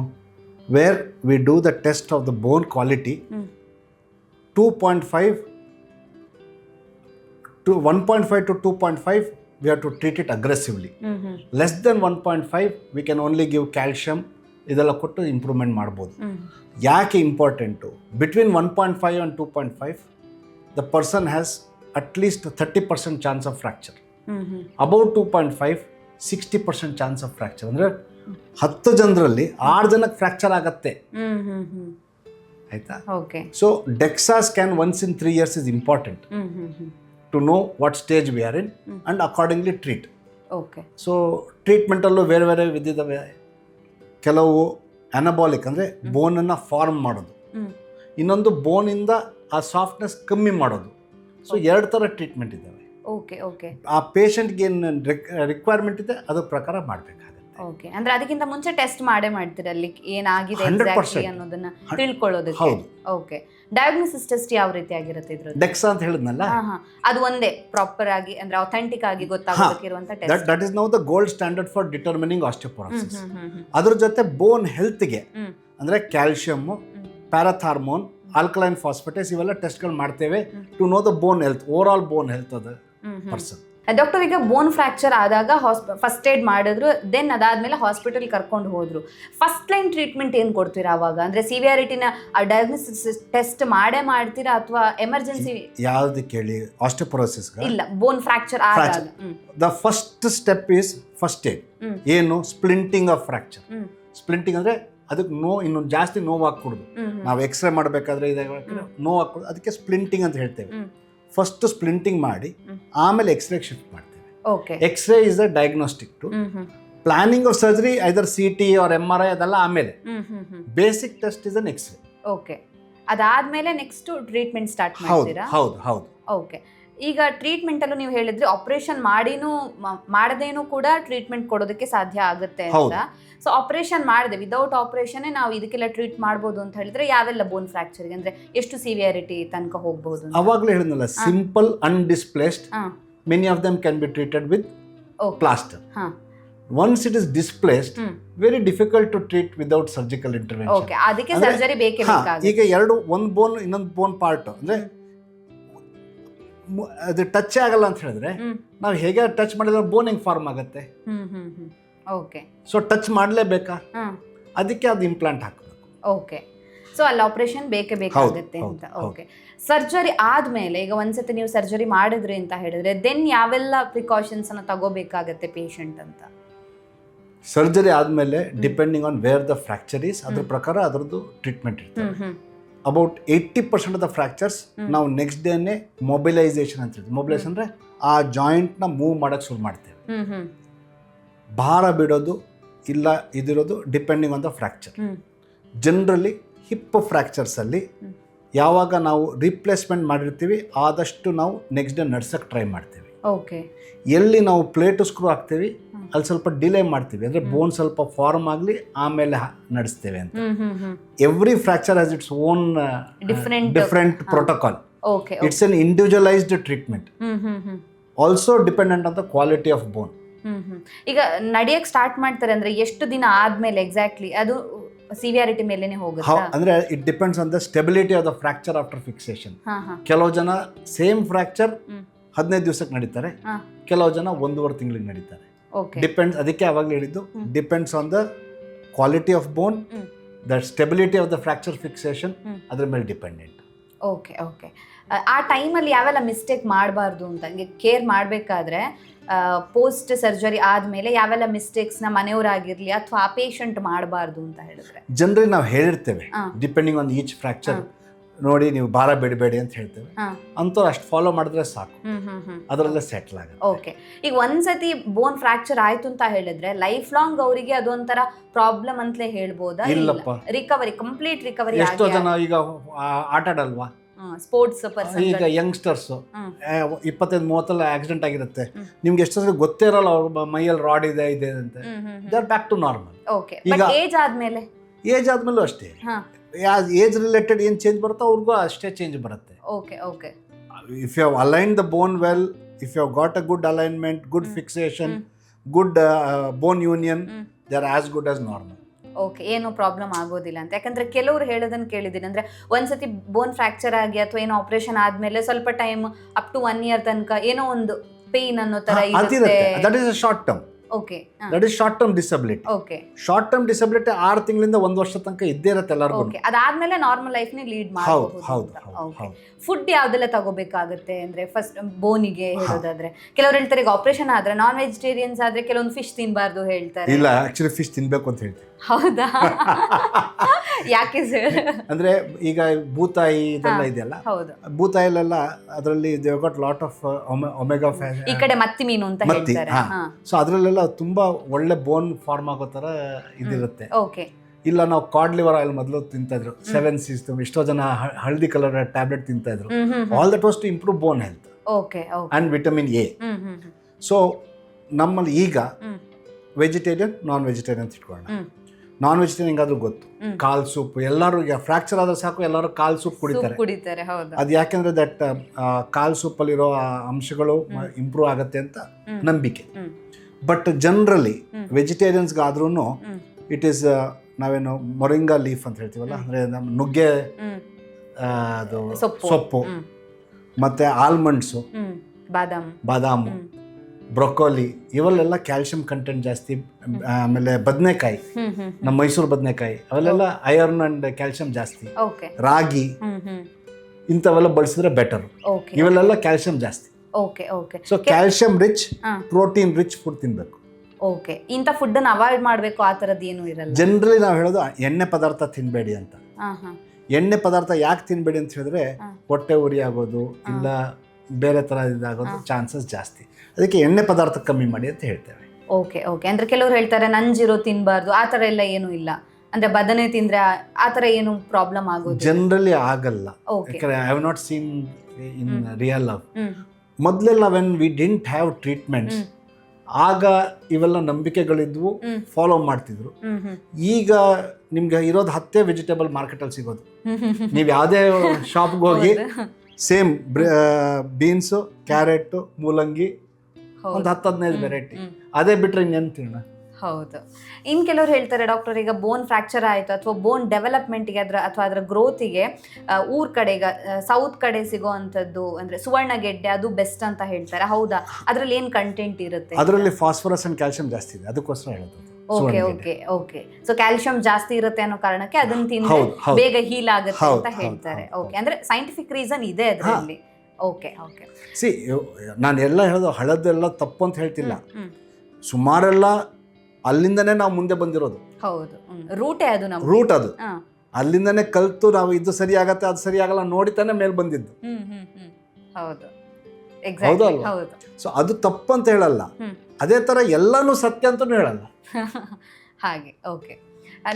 Speaker 2: Where we do the test of the bone quality two point five to one point five to two point five we have it aggressively
Speaker 1: hmm hmm
Speaker 2: less than one point five we can only give calcium ಇದೆಲ್ಲ ಕೊಟ್ಟು improvement ಮಾಡ್ಬೋದು. ಯಾಕೆ important between one point five and two point five the person has at least thirty percent chance of fracture about two point five sixty percent chance of fracture ಅಂದರೆ ಹತ್ತು ಜನರಲ್ಲಿ ಆರು ಜನಕ್ಕೆ fracture ಆಗತ್ತೆ.
Speaker 1: ಹ್ಮ್
Speaker 2: ಆಯಿತಾ?
Speaker 1: Okay
Speaker 2: so DEXA scan once in three years is important to know what stage we are in and accordingly treat
Speaker 1: okay
Speaker 2: so ಟ್ರೀಟ್ಮೆಂಟಲ್ಲೂ ಬೇರೆ ಬೇರೆ ವಿಧಿದ್ದಾವೆ ಕೆಲವು ಅನಬಾಲಿಕ್ ಅಂದರೆ ಬೋನನ್ನು ಫಾರ್ಮ್ ಮಾಡೋದು. ಇನ್ನೊಂದು ಬೋನಿಂದ ಆ ಸಾಫ್ಟ್ನೆಸ್ ಕಮ್ಮಿ ಮಾಡೋದು. ಸೊ ಎರಡು ಥರ ಟ್ರೀಟ್ಮೆಂಟ್ ಇದ್ದಾವೆ
Speaker 1: ಓಕೆ ಓಕೆ
Speaker 2: ಆ ಪೇಷಂಟ್ಗೆ ಏನು ರಿಕ್ವೈರ್ಮೆಂಟ್ ಇದೆ ಅದ್ರ ಪ್ರಕಾರ ಮಾಡಬೇಕಾಗುತ್ತೆ.
Speaker 1: ಓಕೆ. ಅಂದ್ರೆ ಅದಕ್ಕಿಂತ ಮುಂಚೆ ಟೆಸ್ಟ್ ಮಾಡೇ ಮಾಡ್ತೀರ? ಅಲ್ಲಿ ಏನಾಗಿದೆ
Speaker 2: 100%
Speaker 1: ಎಕ್ಸಾಕ್ಟ್ಲಿ ಅನ್ನೋದನ್ನ ತಿಳ್ಕೊಳ್ಳೋದಕ್ಕೆ?
Speaker 2: ಹೌದು.
Speaker 1: ಓಕೆ. ಡಯಾಗ್ನೋಸಿಸ್ ಟೆಸ್ಟ್ ಯಾವ ರೀತಿ ಆಗಿರುತ್ತೆ ಇದ್ರದ್ದು?
Speaker 2: ಡೆಕ್ಸಾ ಅಂತ ಹೇಳಿದ್ನಲ್ಲ?
Speaker 1: ಅದು ಒಂದೇ ಪ್ರಾಪರ್ ಆಗಿ ಅಂದ್ರೆ ಅಥೆಂಟಿಕ್ ಆಗಿ ಗೊತ್ತಾಗೋದಕ್ಕಿರುವಂತ test
Speaker 2: that is now the gold standard for determining osteoporosis ಅದ್ರ ಜೊತೆ ಬೋನ್ ಹೆಲ್ತ್ಗೆ
Speaker 1: ಗೆ
Speaker 2: ಅಂದ್ರೆ ಕ್ಯಾಲ್ಸಿಯಂ ಪ್ಯಾರಾಥಾರ್ಮೋನ್ ಆಲ್ಕಲೈನ್ ಫಾಸ್ಫೇಟಸ್ ಇವೆಲ್ಲ ಟೆಸ್ಟ್ಗಳು ಮಾಡ್ತೇವೆ to know the bone health overall bone health ಅದ ಪರ್ಸನ್
Speaker 1: ಡಾಕ್ಟರ್ ಈಗ ಬೋನ್ ಫ್ರಾಕ್ಚರ್ ಆದಾಗ ಫಸ್ಟ್ ಏಡ್ ಮಾಡಿದ್ರು ದೆನ್ ಅದಾದ್ಮೇಲೆ ಹಾಸ್ಪಿಟಲ್ ಕರ್ಕೊಂಡು ಹೋದ್ರು. ಫಸ್ಟ್ ಲೈನ್ ಟ್ರೀಟ್ಮೆಂಟ್ ಏನು ಕೊಡ್ತೀರಾ ಅವಾಗ? ಅಂದ್ರೆ ಸಿವಿಯಾರಿಟಿನ ಡಯಾಗ್ನೋಸಿಸ್ ಟೆಸ್ಟ್ ಮಾಡೇ ಮಾಡ್ತೀರಾ ಅಥವಾ ಎಮರ್ಜೆನ್ಸಿ
Speaker 2: ಯಾವ್ದು ಕೇಳಿ ಆಸ್ಟಿಯೋಪೊರೋಸಿಸ್ಗೆ
Speaker 1: ಇಲ್ಲ ಬೋನ್ ಫ್ರಾಕ್ಚರ್ ಆದಾಗ.
Speaker 2: The first step is first aid ಏನು? ಸ್ಪ್ಲಿಂಟಿಂಗ್ ಆಫ್ ಫ್ರ್ಯಾಕ್ಚರ್ ಸ್ಪ್ಲಿಂಟಿಂಗ್ ಅಂದರೆ ಅದಕ್ಕೆ ನೋ ಇನ್ನೊಂದು ಜಾಸ್ತಿ ನೋವು ಹಾಕ್ಕೊಡುದು ನಾವು ಎಕ್ಸ್ರೇ ಮಾಡಬೇಕಾದ್ರೆ ಇದಾಗ ನೋವು ಹಾಕ್ಕೊಡುದು ಅದಕ್ಕೆ ಸ್ಪ್ಲಿಂಟಿಂಗ್ ಅಂತ ಹೇಳ್ತೇವೆ. ಫಸ್ಟ್ ಸ್ಪ್ಲಿಂಟಿಂಗ್ ಮಾಡಿ. ಆಮೇಲೆ ಎಕ್ಸ್ರೇ ಶಿಫ್ಟ್ ಮಾಡ್ತೇವೆ.
Speaker 1: Okay
Speaker 2: X ray is a diagnostic to planning of surgery either C T or M R I ಅದೆಲ್ಲ ಆಮೇಲೆ. Basic test is an X ray
Speaker 1: okay ಅದಾದ್ಮೇಲೆ ನೆಕ್ಸ್ಟ್ ಟ್ರೀಟ್ಮೆಂಟ್ ಸ್ಟಾರ್ಟ್ ಮಾಡ್ತೀರಾ?
Speaker 2: ಹೌದು ಹೌದು.
Speaker 1: Okay ಈಗ ಟ್ರೀಟ್ಮೆಂಟ್ ಅಲ್ಲೂ ನೀವು ಹೇಳಿದ್ರಿ ಆಪರೇಷನ್ ಮಾಡಿನೂ ಮಾಡದೇನು ಕೂಡ ಟ್ರೀಟ್ಮೆಂಟ್ ಕೊಡೋದಕ್ಕೆ ಸಾಧ್ಯ ಆಗುತ್ತೆ ಅಂತ. ಸೊ ಆಪರೇಷನ್ ಮಾಡಿದೆ. ವಿದೌಟ್ ಆಪರೇಷನ್ ನಾವು ಇದಕ್ಕೆಲ್ಲ ಟ್ರೀಟ್ ಮಾಡ್ಬೋದು ಅಂತ ಹೇಳಿದ್ರೆ ಯಾವೆಲ್ಲ ಬೋನ್ ಫ್ರಾಕ್ಚರ್ಗೆ ಅಂದ್ರೆ ಎಷ್ಟು ಸಿವಿಯರಿಟಿ ತನಕ ಹೋಗಬಹುದು?
Speaker 2: ಅವಾಗಲೇ ಹೇಳಿದ್ನಲ್ಲ simple undisplaced many of them can be treated with plaster once it is displaced very difficult to treat without surgical intervention
Speaker 1: okay ಅದಕ್ಕೆ ಸರ್ಜರಿ ಬೇಕೇ
Speaker 2: ಈಗ ಎರಡು ಒಂದು ಬೋನ್ ಇನ್ನೊಂದು ಬೋನ್ ಪಾರ್ಟ್ ಅಂದ್ರೆ ಅದು ಟಚ್ ಆಗಲ್ಲ ಅಂತ ಹೇಳಿದ್ರೆ ನಾವು ಹೇಗೆ ಟಚ್ ಮಾಡಿದ್ರೆ ಬೋನ್ ಹೆಂಗ್ ಫಾರ್ಮ್ ಆಗುತ್ತೆ?
Speaker 1: ಓಕೆ.
Speaker 2: ಸೊ ಟಚ್ ಮಾಡಲೇಬೇಕಾ? ಅದಕ್ಕೆ ಅದು ಇಂಪ್ಲಾಂಟ್ ಹಾಕಬೇಕು.
Speaker 1: ಓಕೆ. ಸೊ ಅಲ್ಲಿ ಆಪರೇಷನ್ ಬೇಕೇ ಬೇಕಾಗುತ್ತೆ ಅಂತ. ಓಕೆ. ಸರ್ಜರಿ ಆದಮೇಲೆ ಈಗ ಒಂದ್ಸತಿ ನೀವು ಸರ್ಜರಿ ಮಾಡಿದ್ರಿ ಅಂತ ಹೇಳಿದ್ರೆ ದೆನ್ ಯಾವೆಲ್ಲ ಪ್ರಿಕಾಷನ್ಸ್ ಅನ್ನು ತಗೋಬೇಕಾಗತ್ತೆ ಪೇಷಂಟ್ ಅಂತ?
Speaker 2: ಸರ್ಜರಿ ಆದಮೇಲೆ depending on where the fracture is ಅದ್ರ ಪ್ರಕಾರ ಅದರದ್ದು ಟ್ರೀಟ್ಮೆಂಟ್ ಇರ್ತದೆ. About eighty percent of the fractures. ನಾವು ನೆಕ್ಸ್ಟ್ ಡೇನೆ ಮೊಬಿಲೈಸೇಷನ್ ಅಂತ ಹೇಳ್ತೀವಿ. ಮೊಬಿಲೈಸೇಷನ್ ಅಂದರೆ ಆ ಜಾಯಿಂಟ್ನ ಮೂವ್ ಮಾಡೋಕ್ಕೆ ಶುರು ಮಾಡ್ತೇವೆ. ಭಾರ ಬಿಡೋದು ಇಲ್ಲ ಇದಿರೋದು ಡಿಪೆಂಡಿಂಗ್ ಆನ್ ದ ಫ್ರ್ಯಾಕ್ಚರ್
Speaker 1: ಹ್ಮ್.
Speaker 2: ಜನರಲಿ ಹಿಪ್ ಫ್ರ್ಯಾಕ್ಚರ್ಸಲ್ಲಿ. ಯಾವಾಗ ನಾವು ರಿಪ್ಲೇಸ್ಮೆಂಟ್ ಮಾಡಿರ್ತೀವಿ ಆದಷ್ಟು ನಾವು ನೆಕ್ಸ್ಟ್ ಡೇ ನಡ್ಸೋಕ್ಕೆ ಟ್ರೈ ಮಾಡ್ತೀವಿ.
Speaker 1: ಓಕೆ
Speaker 2: ಎಲ್ಲಿ ನಾವು ಪ್ಲೇಟು ಸ್ಕ್ರೂ ಹಾಕ್ತೀವಿ ಅಲ್ಲಿ ಸ್ವಲ್ಪ ಡಿಲೇ ಮಾಡ್ತೀವಿ. ಅಂದರೆ ಬೋನ್ ಸ್ವಲ್ಪ ಫಾರ್ಮ್ ಆಗಲಿ ಆಮೇಲೆ ನಡೆಸ್ತೇವೆ ಅಂತ. Every fracture has its own different
Speaker 1: different
Speaker 2: protocol
Speaker 1: okay
Speaker 2: it's an individualised treatment also dependent on the quality of bone
Speaker 1: ಈಗ ನಡೆಯಕ್ಕೆ ಸ್ಟಾರ್ಟ್ ಮಾಡ್ತಾರೆ ಅಂದ್ರೆ ಎಷ್ಟು ದಿನ ಆದ್ಮೇಲೆ ಎಕ್ಸಾಕ್ಟ್ಲಿ ಅದು ಸಿವಿಯಾರಿಟಿ ಮೇಲೇನೆ ಹೋಗುತ್ತೆ?
Speaker 2: ಅಂದರೆ it depends on the stability of the fracture after fixation ಕೆಲವು ಜನ ಸೇಮ್
Speaker 1: ಫ್ರಾಕ್ಚರ್.
Speaker 2: ಹದಿನೈದು ದಿವಸಕ್ಕೆ ನಡೀತಾರೆ. ಕೆಲವು ಜನ ಒಂದೂವರೆ ತಿಂಗಳಿಗೆ ನಡೀತಾರೆ.
Speaker 1: ಓಕೆ
Speaker 2: ಡಿಪೆಂಡ್ಸ್ ಅದಕ್ಕೆ ಅವಾಗಲೇ ಹೇಳಿದ್ದು? Depends on the quality of bone the stability of the fracture fixation. ಅದ್ರ ಮೇಲೆ ಡಿಪೆಂಡೆಂಟ್
Speaker 1: ಓಕೆ ಓಕೆ ಆ ಟೈಮಲ್ಲಿ ಯಾವೆಲ್ಲ ಮಿಸ್ಟೇಕ್ ಮಾಡಬಾರ್ದು ಅಂತ ಹಂಗೆ ಕೇರ್ ಮಾಡಬೇಕಾದ್ರೆ ಪೋಸ್ಟ್ ಸರ್ಜರಿ ಆದಮೇಲೆ ಯಾವೆಲ್ಲ ಮಿಸ್ಟೇಕ್ಸ್ನ ಮನೆಯವರಾಗಿರಲಿ ಅಥವಾ ಆ ಪೇಷಂಟ್ ಮಾಡಬಾರ್ದು ಅಂತ ಹೇಳಿದ್ರೆ?
Speaker 2: ಜನರಲ್ಲಿ ನಾವು ಹೇಳಿರ್ತೇವೆ ಡಿಪೆಂಡಿಂಗ್ ಆನ್ ಈಚ್
Speaker 1: ಫ್ರಾಕ್ಚರ್
Speaker 2: ನೋಡಿ ನೀವು ಭಾರ ಬಿಡಬೇಡಿ ಅಂತ ಹೇಳ್ತೇವೆ. ಅಂತವ್ರು ಅಷ್ಟು ಫಾಲೋ ಮಾಡಿದ್ರೆ ಸಾಕು. ಅದರಲ್ಲೇ ಸೆಟ್ಲ್ ಆಗುತ್ತೆ.
Speaker 1: ಓಕೆ ಈಗ ಒಂದ್ಸತಿ ಬೋನ್ ಫ್ರಾಕ್ಚರ್ ಆಯ್ತು ಅಂತ ಹೇಳಿದ್ರೆ ಲೈಫ್ ಲಾಂಗ್ ಅವರಿಗೆ ಅದೊಂಥರ ಪ್ರಾಬ್ಲಮ್ ಅಂತಲೇ ಹೇಳ್ಬೋದಾ?
Speaker 2: ಇಲ್ಲಪ್ಪ.
Speaker 1: ರಿಕವರಿ ಕಂಪ್ಲೀಟ್ ರಿಕವರಿ
Speaker 2: ಎಷ್ಟೋ ಜನ ಈಗ ಆ-
Speaker 1: ಸ್ಪೋರ್ಟ್ಸ್
Speaker 2: ಈಗ ಯಂಗ್ಸ್ಟರ್ಸು. ಇಪ್ಪತ್ತೈದು ಮೂವತ್ತಲ್ಲ ಆಕ್ಸಿಡೆಂಟ್ ಆಗಿರುತ್ತೆ. ನಿಮ್ಗೆ ಎಷ್ಟೊಂದು ಗೊತ್ತೇ ಇರಲ್ಲ ಅವ್ರ ಮೈಯಲ್ಲಿ ರಾಡ್ ಇದೆ ಇದೆ ಅಂತ. They are back to normal
Speaker 1: okay
Speaker 2: ಈಗ-
Speaker 1: ಏಜ್ ಆದ್ಮೇಲೆ?
Speaker 2: ಏಜ್ ಆದ್ಮೇಲೂ ಅಷ್ಟೇ. ಏಜ್ ರಿಲೇಟೆಡ್ ಏನ್ ಚೇಂಜ್ ಬರುತ್ತೋ ಅವ್ರಿಗೂ ಅಷ್ಟೇ ಚೇಂಜ್ ಬರುತ್ತೆ.
Speaker 1: Okay okay
Speaker 2: if you align the bone well if you got a good alignment good. Fixation good bone union. They are as good as normal
Speaker 1: okay ಏನು problem ಆಗೋದಿಲ್ಲ ಅಂತ. ಯಾಕಂದ್ರೆ ಕೆಲವರು ಹೇಳೋದನ್ನ ಕೇಳಿದ್ದೀನಿ. ಅಂದ್ರೆ ಒಂದ್ಸತಿ ಬೋನ್ ಫ್ರಾಕ್ಚರ್ ಆಗಿ ಅಥವಾ ಏನೋ ಆಪರೇಷನ್ ಆದ್ಮೇಲೆ ಸ್ವಲ್ಪ time up to one year ತನಕ ಏನೋ ಒಂದು ಪೇನ್ ಅನ್ನೋ ತರ ಇರುತ್ತೆ.
Speaker 2: That a short term
Speaker 1: okay
Speaker 2: that is short term disability
Speaker 1: okay
Speaker 2: short term disability ಆರು ತಿಂಗಳಿಂದ ಒಂದು ವರ್ಷ ತನಕ ಇದ್ದೇ ಇರುತ್ತೆ ಎಲ್ಲರಿಗೂ
Speaker 1: ಓಕೆ ಅದಾದ್ಮೇಲೆ ನಾರ್ಮಲ್ ಲೈಫ್ ನೇ ಲೀಡ್
Speaker 2: ಹೌದು
Speaker 1: ಮಾಡಬಹುದು
Speaker 2: ಹೌದು
Speaker 1: ಫುಡ್ ಯಾವ್ದೆಲ್ಲ ತಗೋಬೇಕಾಗುತ್ತೆ? ಅಂದ್ರೆ ಫಸ್ಟ್ ಬೋನಿಗೆ ಹೇಳೋದಾದ್ರೆ. ಕೆಲವರು ಹೇಳ್ತಾರೆ ಈಗ ಆಪರೇಷನ್ ಆದ್ರೆ ನಾನ್ ವೆಜಿಟೇರಿಯನ್ಸ್ ಆದ್ರೆ ಕೆಲವೊಂದು ಫಿಶ್ ತಿನ್ಬಾರ್ದು ಹೇಳ್ತಾರೆ.
Speaker 2: ಇಲ್ಲ ಆಕ್ಚುಲಿ ಫಿಶ್ ತಿನ್ಬೇಕು ಅಂತ ಹೇಳ್ತೀವಿ
Speaker 1: ಹೌದಾ? ಯಾಕೆ ಸರ್
Speaker 2: ಅಂದ್ರೆ ಈಗ ಭೂತಾಯಿ ಇದೆಲ್ಲ. ಇದೆಯಲ್ಲ?
Speaker 1: ಹೌದು.
Speaker 2: ಭೂತಾಯಿಲೆಲ್ಲ ಅದರಲ್ಲಿ they got lot of omega
Speaker 1: ಈ ಕಡೆ ಮತ್ತಿ ಮೀನು ಅಂತ
Speaker 2: ಮತ್ತಿ,
Speaker 1: ಹೇಳ್ತಾರೆ.
Speaker 2: ಹಾ.
Speaker 1: ಹಾ.
Speaker 2: ಸೊ ಅದರಲ್ಲೆಲ್ಲ ತುಂಬಾ ಒಳ್ಳೆ ಬೋನ್ ಫಾರ್ಮ್ ಆಗೋ ತರ ಇದಿರುತ್ತೆ.
Speaker 1: ಓಕೆ
Speaker 2: ಇಲ್ಲ ನಾವು ಕಾಡ್ ಲಿವರ್ ಆಯಿಲ್ ಮೊದಲು ತಿಂತಾ ಇದ್ರು ಸೆವೆನ್ ಸೀಸ್ ಎಷ್ಟೋ ಜನ ಹ- ಹಳದಿ ಕಲರ್ ಟ್ಯಾಬ್ಲೆಟ್ ತಿಂತಾ ಇದ್ರು
Speaker 1: hmm hmm.
Speaker 2: All that was to improve bone health
Speaker 1: okay okay
Speaker 2: and vitamin A
Speaker 1: hmm hmm hmm.
Speaker 2: So ನಮ್ಮಲ್ಲಿ ಈಗ
Speaker 1: ಹ್ಮ್.
Speaker 2: ವೆಜಿಟೇರಿಯನ್ ನಾನ್ ವೆಜಿಟೇರಿಯನ್ ಅಂತ ಇಟ್ಕೊಳ್ಳೋಣ
Speaker 1: ಹ್ಮ್.
Speaker 2: ನಾನ್ ವೆಜ್ ತಿನ್ನಂಗಾದ್ರೂ ಗೊತ್ತು. ಕಾಲ್ ಸೂಪ್ ಎಲ್ಲರೂ ಈಗ ಫ್ರಾಕ್ಚರ್ ಆದ್ರೆ ಸಾಕು ಎಲ್ಲರೂ ಕಾಲ್ ಸೂಪ್ ಕುಡಿತಾರೆ
Speaker 1: ಸೂಪ್ ಕುಡಿತಾರೆ. ಹೌದು.
Speaker 2: ಅದು ಯಾಕೆಂದ್ರೆ ದಟ್ ಕಾಲ್ ಸೂಪಲ್ಲಿರೋ ಅಂಶಗಳು. ಇಂಪ್ರೂವ್ ಆಗುತ್ತೆ ಅಂತ. ನಂಬಿಕೆ. But generally. ವೆಜಿಟೇರಿಯನ್ಸ್ಗಾದ್ರೂ. ಇಟ್ ಈಸ್ ನಾವೇನು ಮೊರಿಂಗಾ ಲೀಫ್ ಅಂತ ಹೇಳ್ತೀವಲ್ಲ ಅಂದರೆ ನಮ್ಮ ನುಗ್ಗೆ ಅದು
Speaker 1: ಸೊಪ್ಪು.
Speaker 2: ಮತ್ತು ಆಲ್ಮಂಡ್ಸು
Speaker 1: ಬಾದಾಮ್.
Speaker 2: ಬಾದಾಮು. ಬ್ರೊಕೋಲಿ ಇವಲ್ಲೆಲ್ಲ ಕ್ಯಾಲ್ಶಿಯಂ ಕಂಟೆಂಟ್ ಜಾಸ್ತಿ ಆಮೇಲೆ ಬದನೆಕಾಯಿ ನಮ್ಮ ಮೈಸೂರು ಬದನೆಕಾಯಿ ಅವೆಲ್ಲ ಐರನ್ ಅಂಡ್ ಕ್ಯಾಲ್ಶಿಯಂ ಜಾಸ್ತಿ. ರಾಗಿ ಇಂಥವೆಲ್ಲ ಬಳಸಿದ್ರೆ ಬೆಟರ್
Speaker 1: ಓಕೆ
Speaker 2: ಇವೆಲ್ಲ ಕ್ಯಾಲ್ಶಿಯಂ ಜಾಸ್ತಿ.
Speaker 1: Okay okay
Speaker 2: so calcium rich protein rich food ತಿನ್ಬೇಕು.
Speaker 1: ಓಕೆ ಇಂಥ ಫುಡ್ಡನ್ನು ಅವಾಯ್ಡ್ ಮಾಡಬೇಕು ಆ ಥರದ್ದು ಏನು ಇರಲ್ಲ.
Speaker 2: ಜನರಲಿ ನಾವು ಹೇಳೋದು ಎಣ್ಣೆ ಪದಾರ್ಥ ತಿನ್ನಬೇಡಿ ಅಂತ. ಎಣ್ಣೆ ಪದಾರ್ಥ ಯಾಕೆ ತಿನ್ನಬೇಡಿ ಅಂತ ಹೇಳಿದ್ರೆ ಹೊಟ್ಟೆ ಉರಿ ಆಗೋದು ಇಲ್ಲ ಬೇರೆ ಥರ ಇದಾಗೋದು ಚಾನ್ಸಸ್ ಜಾಸ್ತಿ. ಅದಕ್ಕೆ ಎಣ್ಣೆ ಪದಾರ್ಥ ಕಮ್ಮಿ ಮಾಡಿ ಅಂತ ಹೇಳ್ತೇವೆ.
Speaker 1: Okay okay. ಅಂದರೆ ಕೆಲವರು ಹೇಳ್ತಾರೆ ನಂಜಿರೋ ತಿನ್ನಬಾರ್ದು ಆ ಥರ ಎಲ್ಲ ಏನೂ ಇಲ್ಲ. ಅಂದರೆ ಬದನೆ ತಿಂದರೆ ಆ- ಥರ ಏನು ಪ್ರಾಬ್ಲಮ್ ಆಗೋದು
Speaker 2: ಜನರಲಿ ಆಗಲ್ಲ.
Speaker 1: ಓಕೆ.
Speaker 2: ಯಾಕಂದ್ರೆ I have not seen in. Real love ಮೊದಲೆಲ್ಲ when we didn't have treatments ಆಗ ಇವೆಲ್ಲ ನಂಬಿಕೆಗಳಿದ್ವು. ಫಾಲೋ ಮಾಡ್ತಿದ್ರು. ಈಗ ನಿಮ್ಗೆ ಇರೋದು ಹತ್ತೇ ವೆಜಿಟೇಬಲ್ ಮಾರ್ಕೆಟಲ್ಲಿ ಸಿಗೋದು. ನೀವು ಯಾವುದೇ ಶಾಪ್ಗೆ ಹೋಗಿ. ಸೇಮ್ ಬೀನ್ಸು ಕ್ಯಾರೆಟ್ ಮೂಲಂಗಿ. ಒಂದು ಹತ್ತು ಹದಿನೈದು ವೆರೈಟಿ ಅದೇ ಬಿಟ್ರೆ ಇನ್ನೇನು ತಿನ್ನೋಣ
Speaker 1: ಹೌದು. ಇನ್ ಕೆಲವರು ಹೇಳ್ತಾರೆ ಡಾಕ್ಟರ್ ಈಗ ಬೋನ್ ಫ್ರಾಕ್ಚರ್ ಆಯಿತು ಅಥವಾ ಬೋನ್ ಡೆವಲಪ್ಮೆಂಟ್ಗೆ ಅದರ ಅಥವಾ ಅದರ ಗ್ರೋತಿಗೆ ಊರ್ ಕಡೆ ಈಗ ಸೌತ್ ಕಡೆ ಸಿಗೋ ಅಂಥದ್ದು ಅಂದ್ರೆ ಸುವರ್ಣ ಗೆಡ್ಡೆ ಅದು ಬೆಸ್ಟ್ ಅಂತ ಹೇಳ್ತಾರೆ. ಹೌದಾ? ಅದರಲ್ಲಿ ಏನು ಕಂಟೆಂಟ್ ಇರುತ್ತೆ?
Speaker 2: ಅದರಲ್ಲಿ ಫಾಸ್ಫರಸ್ ಅಂಡ್ ಕ್ಯಾಲ್ಸಿಯಂ ಜಾಸ್ತಿ ಇದೆ. ಅದಕ್ಕೋಸ್ಕರ ಹೇಳೋದು.
Speaker 1: Okay okay okay so calcium ಜಾಸ್ತಿ ಇರುತ್ತೆ ಅನ್ನೋ ಕಾರಣಕ್ಕೆ ಅದನ್ನ ತಿಂದ್ರೆ ಬೇಗ ಹೀಲ್ ಆಗುತ್ತೆ ಅಂತ ಹೇಳ್ತಾರೆ. ಓಕೆ ಅಂದ್ರೆ ಸೈಂಟಿಫಿಕ್ ರೀಸನ್ ಇದೆ ಅದರಲ್ಲಿ. Okay okay.
Speaker 2: ಸಿ ನಾನು ಎಲ್ಲ ಹೇಳೋದು ಹಳದೆಲ್ಲ ತಪ್ಪು ಅಂತ ಹೇಳ್ತಿಲ್ಲ ಸುಮಾರೆಲ್ಲ ಅಲ್ಲಿಂದನೇ ನಾವು ಮುಂದೆ ಬಂದಿರೋದು.
Speaker 1: ಹೌದು ರೂಟೇ ಅದು ನಮ್ಮ
Speaker 2: ರೂಟ್ ಅದು. ಅಲ್ಲಿಂದನೇ ಕಲ್ತು ನಾವು ಇದು ಸರಿ ಆಗತ್ತೆ ಅದು ಸರಿ ಆಗಲ್ಲ ನೋಡಿ ತಾನೇ ಮೇಲೆ ಬಂದಿದ್ದು.
Speaker 1: ಹೌದು.
Speaker 2: ಹೌದಾ ಸೊ ಅದು ತಪ್ಪು ಅಂತ ಹೇಳಲ್ಲ ಅದೇ ತರ ಎಲ್ಲಾನು ಸತ್ಯ ಅಂತಲೂ ಹೇಳಲ್ಲ.
Speaker 1: ಹಾಗೆ ಓಕೆ.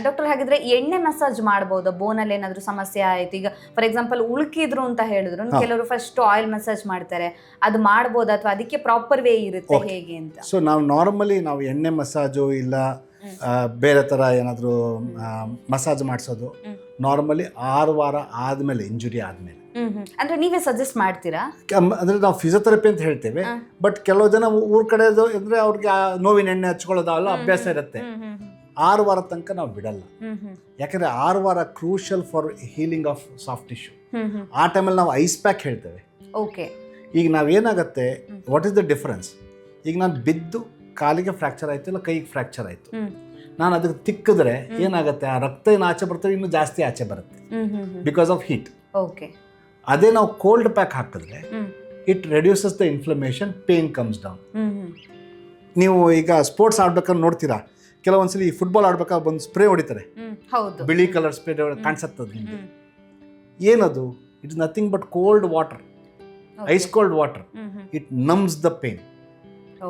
Speaker 1: ಡಾಕ್ಟರ್ ಹಾಗಿದ್ರೆ ಎಣ್ಣೆ ಮಸಾಜ್ ಮಾಡ್ಬೋದಾ. ಬೋನಲ್ಲಿ ಏನಾದರೂ ಸಮಸ್ಯೆ ಆಯ್ತು. ಈಗ ಫಾರ್ ಎಕ್ಸಾಂಪಲ್ ಉಳ್ಕಿದ್ರು ಅಂತ ಹೇಳಿದ್ರು. ಕೆಲವರು ಫಸ್ಟ್ ಆಯಿಲ್ ಮಸಾಜ್ ಮಾಡ್ತಾರೆ. ಅದು ಮಾಡ್ಬೋದಾ ಅಥವಾ ಅದಕ್ಕೆ ಪ್ರಾಪರ್ ವೇ ಇರುತ್ತೆ ಹೇಗೆ ಅಂತ.
Speaker 2: ಸೊ ನಾವು ನಾರ್ಮಲಿ ನಾವು ಎಣ್ಣೆ ಮಸಾಜು ಇಲ್ಲ ಬೇರೆ ತರ ಏನಾದ್ರು ಮಸಾಜ್ ಮಾಡಿಸೋದು. ನಾರ್ಮಲಿ ಆರು ವಾರ ಆದ್ಮೇಲೆ ಇಂಜುರಿ ಆದಮೇಲೆ.
Speaker 1: ಅಂದ್ರೆ ನೀವೇ ಸಜೆಸ್ಟ್ ಮಾಡ್ತೀರಾ?
Speaker 2: ಅಂದ್ರೆ ನಾವು ಫಿಸಿಯೋಥೆರಪಿ ಅಂತ ಹೇಳ್ತೇವೆ. ಬಟ್ ಕೆಲವು ಜನ ಊರ್ ಕಡೆ ಅಂದ್ರೆ ಅವ್ರಿಗೆ ನೋವಿನ ಎಣ್ಣೆ
Speaker 1: ಹಚ್ಕೊಳ್ಳೋದಲ್ಲ
Speaker 2: ಅಭ್ಯಾಸ. ಇರುತ್ತೆ. ಆರು ವಾರ ತನಕ ನಾವು ಬಿಡಲ್ಲ. ಯಾಕಂದರೆ ಆರು ವಾರ crucial for healing of soft tissue ಆ ಟೈಮಲ್ಲಿ ನಾವು ಐಸ್ ಪ್ಯಾಕ್ ಹೇಳ್ತೇವೆ.
Speaker 1: ಓಕೆ
Speaker 2: ಈಗ ನಾವೇನಾಗತ್ತೆ. ವಾಟ್ ಇಸ್ ದ ಡಿಫ್ರೆನ್ಸ್ ಈಗ ನಾನು ಬಿದ್ದು ಕಾಲಿಗೆ ಫ್ರ್ಯಾಕ್ಚರ್ ಆಯಿತು ಇಲ್ಲ ಕೈಗೆ ಫ್ರ್ಯಾಕ್ಚರ್ ಆಯಿತು. ನಾನು ಅದಕ್ಕೆ ತಿಕ್ಕಿದ್ರೆ ಏನಾಗುತ್ತೆ ಆ ರಕ್ತ ಏನು ಆಚೆ ಬರ್ತದೆ ಇನ್ನೂ ಜಾಸ್ತಿ ಆಚೆ ಬರುತ್ತೆ. ಬಿಕಾಸ್ ಆಫ್ ಹೀಟ್
Speaker 1: ಓಕೆ
Speaker 2: ಅದೇ ನಾವು ಕೋಲ್ಡ್ ಪ್ಯಾಕ್ ಹಾಕಿದ್ರೆ it reduces the inflammation pain comes down ನೀವು ಈಗ ಸ್ಪೋರ್ಟ್ಸ್ ಆಡ್ಬೇಕಂದ್ರೆ ನೋಡ್ತೀರಾ? ಕೆಲವೊಂದ್ಸಲಿ ಈ ಫುಟ್ಬಾಲ್ ಆಡ್ಬೇಕಾದ್ರೆ ಒಂದು ಸ್ಪ್ರೇ ಹೊಡಿತಾರೆ.
Speaker 1: ಹೌದು.
Speaker 2: ಬಿಳಿ ಕಲರ್ ಸ್ಪ್ರೇ ಕಾಣಿಸುತ್ತದೆ ನಿಮಗೆ. ಏನದು? It is nothing but cold water ice cold water it numbs the pain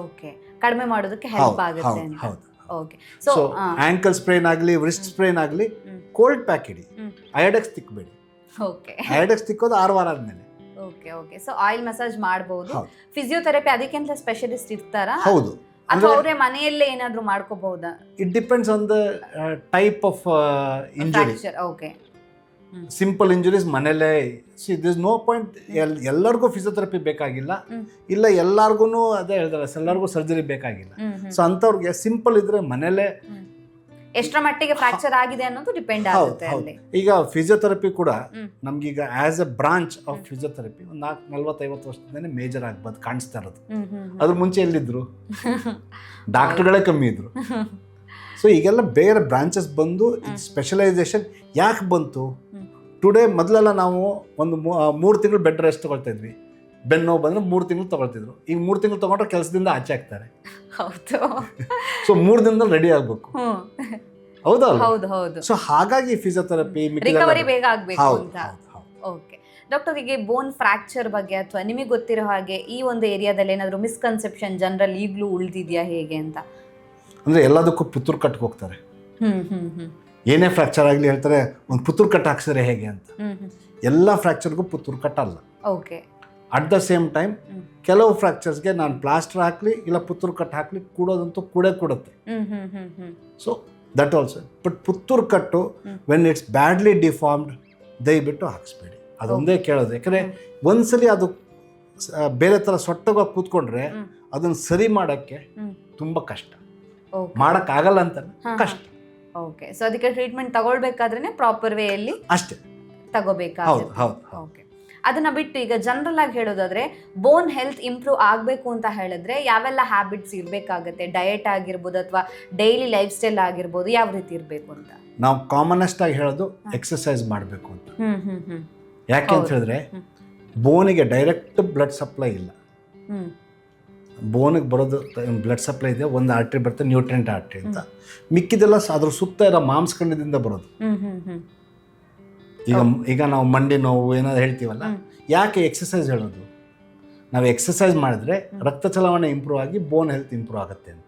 Speaker 1: okay ಕಡಿಮೆ ಮಾಡೋದಕ್ಕೆ ಹೆಲ್ಪ್ ಆಗುತ್ತೆ
Speaker 2: ಹೌದು
Speaker 1: ಓಕೆ ಸೊ
Speaker 2: ಆಂಕಲ್ ಸ್ಪ್ರೇನ್ ಆಗಲಿ ರಿಸ್ಟ್ ಸ್ಪ್ರೇನ್ ಆಗಲಿ ಕೋಲ್ಡ್ ಪ್ಯಾಕ್ ಇಡಿ.
Speaker 1: ಐಡೆಕ್ಸ್
Speaker 2: ಅಯೋಡೆಕ್ಸ್ ತಿಕ್ಕಬೇಡಿ
Speaker 1: ಓಕೆ
Speaker 2: ಅಯೋಡೆಕ್ಸ್ ತಿಕ್ಕೋದು ಆರು ವಾರ ಆದಮೇಲೆ.
Speaker 1: Okay okay so oil massage ಮಾಡಬಹುದು
Speaker 2: ಹೌದು.
Speaker 1: ಫಿಸಿಯೋಥೆರಪಿ ಅದಕ್ಕೆ ಅಂತ ಸ್ಪೆಷಲಿಸ್ಟ್ ಇರ್ತಾರಾ?
Speaker 2: ಹೌದು.
Speaker 1: ಅಥವಾ ಅವರೇ ಮನೆಯಲ್ಲೇ ಏನಾದರೂ ಮಾಡ್ಕೋಬಹುದಾ?
Speaker 2: It depends on the type of injury
Speaker 1: okay
Speaker 2: simple injuries ಮನೇಲೇ ಸಿ ದಿಸ್ ನೋ ಪಾಯಿಂಟ್ ಎಲ್ ಎಲ್ಲರಿಗೂ ಫಿಸಿಯೋಥೆರಪಿ ಬೇಕಾಗಿಲ್ಲ. ಇಲ್ಲ ಎಲ್ಲರಿಗೂ ಅದೇ ಹೇಳ್ತಾರೆ ಎಲ್ಲರಿಗೂ ಸರ್ಜರಿ ಬೇಕಾಗಿಲ್ಲ. ಸೊ ಅಂಥವ್ರಿಗೆ ಸಿಂಪಲ್ ಇದ್ರೆ ಮನೇಲೇ
Speaker 1: ಎಷ್ಟರ ಮಟ್ಟಿಗೆ ಫ್ರಾಕ್ಚರ್ ಆಗಿದೆ ಅನ್ನೋದು ಡಿಪೆಂಡ್ ಆಗುತ್ತೆ ಅಲ್ಲಿ.
Speaker 2: ಈಗ ಫಿಸಿಯೋಥೆರಪಿ ಕೂಡ. ನಮ್ಗೀಗ as a branch of physiotherapy ಒಂದು ನಾಲ್ಕು ನಲ್ವತ್ತೈವತ್ತು ವರ್ಷದಿಂದನೇ ಮೇಜರ್ ಆಗ್ಬೋದು ಕಾಣಿಸ್ತಾ ಇರೋದು. ಅದ್ರ ಮುಂಚೆ ಎಲ್ಲಿದ್ರು? ಡಾಕ್ಟರ್ಗಳೇ ಕಮ್ಮಿ ಇದ್ರು. ಸೊ ಈಗೆಲ್ಲ ಬೇರೆ ಬ್ರಾಂಚಸ್ ಬಂದು ಸ್ಪೆಷಲೈಸೇಷನ್ ಯಾಕೆ ಬಂತು? ಟುಡೇ ಮೊದಲೆಲ್ಲ ನಾವು ಒಂದು ಮೂರು ತಿಂಗಳು ಬೆಡ್ ರೆಸ್ಟ್ ತಗೊಳ್ತಾ ಇದ್ವಿ. ಬೆನ್ನು ನೋವು ಬಂದರೆ ಮೂರು ತಿಂಗಳು ತಗೊಳ್ತಿದ್ರು. ಈಗ ಮೂರು ತಿಂಗಳು ತಗೊಂಡ್ರೆ ಕೆಲಸದಿಂದ ಆಚೆ ಆಗ್ತಾರೆ.
Speaker 1: ಹೌದು.
Speaker 2: ಸೊ ಮೂರು ದಿನದಲ್ಲಿ ರೆಡಿ ಆಗಬೇಕು. ಹೌದು
Speaker 1: ಹೌದು ಹೌದು.
Speaker 2: ಸೊ ಹಾಗಾಗಿ ಫಿಸಿಯೋಥೆರಪಿ
Speaker 1: ರಿಕವರಿ ಬೇಗ ಆಗ್ಬೇಕು ಅಂತ. ಓಕೆ ಡಾಕ್ಟರ್ ಈಗ ಬೋನ್ ಫ್ರಾಕ್ಚರ್ ಬಗ್ಗೆ ಅಥವಾ ನಿಮಗೆ ಗೊತ್ತಿರೋ ಹಾಗೆ ಈ ಒಂದು ಏರಿಯಾದಲ್ಲಿ ಏನಾದರೂ ಮಿಸ್ಕನ್ಸೆಪ್ಷನ್ ಜನರಲ್ ಈಗಲೂ ಉಳಿದಿದೆಯಾ ಹೇಗೆ ಅಂತ?
Speaker 2: ಅಂದರೆ ಎಲ್ಲದಕ್ಕೂ ಪುತ್ತೂರು ಕಟ್ಗೆ ಹೋಗ್ತಾರೆ. ಏನೇ ಫ್ರಾಕ್ಚರ್ ಆಗಲಿ ಹೇಳ್ತಾರೆ ಒಂದು ಪುತ್ತೂರು ಕಟ್ ಹಾಕ್ಸಿದ್ರೆ ಹೇಗೆ ಅಂತ. ಎಲ್ಲ ಫ್ರ್ಯಾಕ್ಚರ್ಗೂ ಪುತ್ತೂರು ಕಟ್ಟಲ್ಲ.
Speaker 1: Okay
Speaker 2: at the same time. ಕೆಲವು ಫ್ರ್ಯಾಕ್ಚರ್ಸ್ಗೆ ನಾನು ಪ್ಲಾಸ್ಟರ್ ಹಾಕಲಿ ಇಲ್ಲ ಪುತ್ತೂರು ಕಟ್ ಹಾಕಲಿ ಕೂಡೋದಂತೂ ಕೂಡೇ ಕೊಡುತ್ತೆ. So that also but Puttur ಕಟ್ಟು. ವೆನ್ ಇಟ್ಸ್ ಬ್ಯಾಡ್ಲಿ ಡಿಫಾರ್ಮ್ಡ್ ದಯವಿಟ್ಟು ಹಾಕಿಸ್ಬೇಡಿ. ಅದೊಂದೇ ಕೇಳೋದು. ಯಾಕಂದರೆ. ಒಂದ್ಸಲಿ ಅದು ಬೇರೆ ಥರ ಸೊಟ್ಟವಾಗಿ ಕೂತ್ಕೊಂಡ್ರೆ. ಅದನ್ನು ಸರಿ ಮಾಡೋಕ್ಕೆ. ತುಂಬ ಕಷ್ಟ. ಮಾಡೋಕ್ಕಾಗಲ್ಲ ಅಂತ ಕಷ್ಟ.
Speaker 1: ಓಕೆ ಸೊ ಅದಕ್ಕೆ ಟ್ರೀಟ್ಮೆಂಟ್ ತಗೊಳ್ಬೇಕಾದ್ರೆ ಪ್ರಾಪರ್ ವೇಯಲ್ಲಿ
Speaker 2: ಅಷ್ಟೇ. ತಗೋಬೇಕಾ
Speaker 1: ತಗೋಬೇಕಾಗುತ್ತೆ.
Speaker 2: ಹೌದು ಹೌದು
Speaker 1: ಓಕೆ ಅದನ್ನ ಬಿಟ್ಟು ಈಗ ಜನರಲ್ ಆಗಿ ಹೇಳೋದಾದ್ರೆ ಬೋನ್ ಹೆಲ್ತ್ ಇಂಪ್ರೂವ್ ಆಗಬೇಕು ಅಂತ ಹೇಳಿದ್ರೆ ಯಾವೆಲ್ಲ ಹ್ಯಾಬಿಟ್ಸ್ ಇರಬೇಕಾಗತ್ತೆ? ಡಯಟ್ ಆಗಿರ್ಬೋದು ಅಥವಾ ಡೈಲಿ ಲೈಫ್ ಸ್ಟೈಲ್ ಆಗಿರ್ಬೋದು ಯಾವ ರೀತಿ ಇರಬೇಕು ಅಂತ?
Speaker 2: ನಾವು ಕಾಮನೆಸ್ಟ್ ಆಗಿ ಹೇಳೋದು. ಎಕ್ಸಸೈಸ್ ಮಾಡಬೇಕು ಅಂತ. ಯಾಕೆ ಅಂತ ಹೇಳಿದ್ರೆ ಬೋನಿಗೆ ಡೈರೆಕ್ಟ್ ಬ್ಲಡ್ ಸಪ್ಲೈ ಇಲ್ಲ. ಬೋನಿಗೆ ಬರೋದು ಬ್ಲಡ್ ಸಪ್ಲೈ ಇದೆ ಒಂದು ಆರ್ಟ್ರಿ ಬರುತ್ತೆ ನ್ಯೂಟ್ರೆಂಟ್ ಆರ್ಟ್ರಿ ಅಂತ. ಮಿಕ್ಕಿದೆಲ್ಲ ಅದ್ರ ಸುತ್ತ ಇರೋ ಮಾಂಸಖಂಡದಿಂದ ಬರೋದು. ಈಗ ಈಗ ನಾವು ಮಂಡಿ ನೋವು ಏನಾದ್ರು ಹೇಳ್ತೀವಲ್ಲ ಯಾಕೆ ಎಕ್ಸಸೈಸ್ ಹೇಳೋದು? ನಾವು ಎಕ್ಸಸೈಸ್ ಮಾಡಿದ್ರೆ ರಕ್ತ ಚಲಾವಣೆ ಇಂಪ್ರೂವ್ ಆಗಿ ಬೋನ್ ಹೆಲ್ತ್ ಇಂಪ್ರೂವ್ ಆಗುತ್ತೆ ಅಂತ.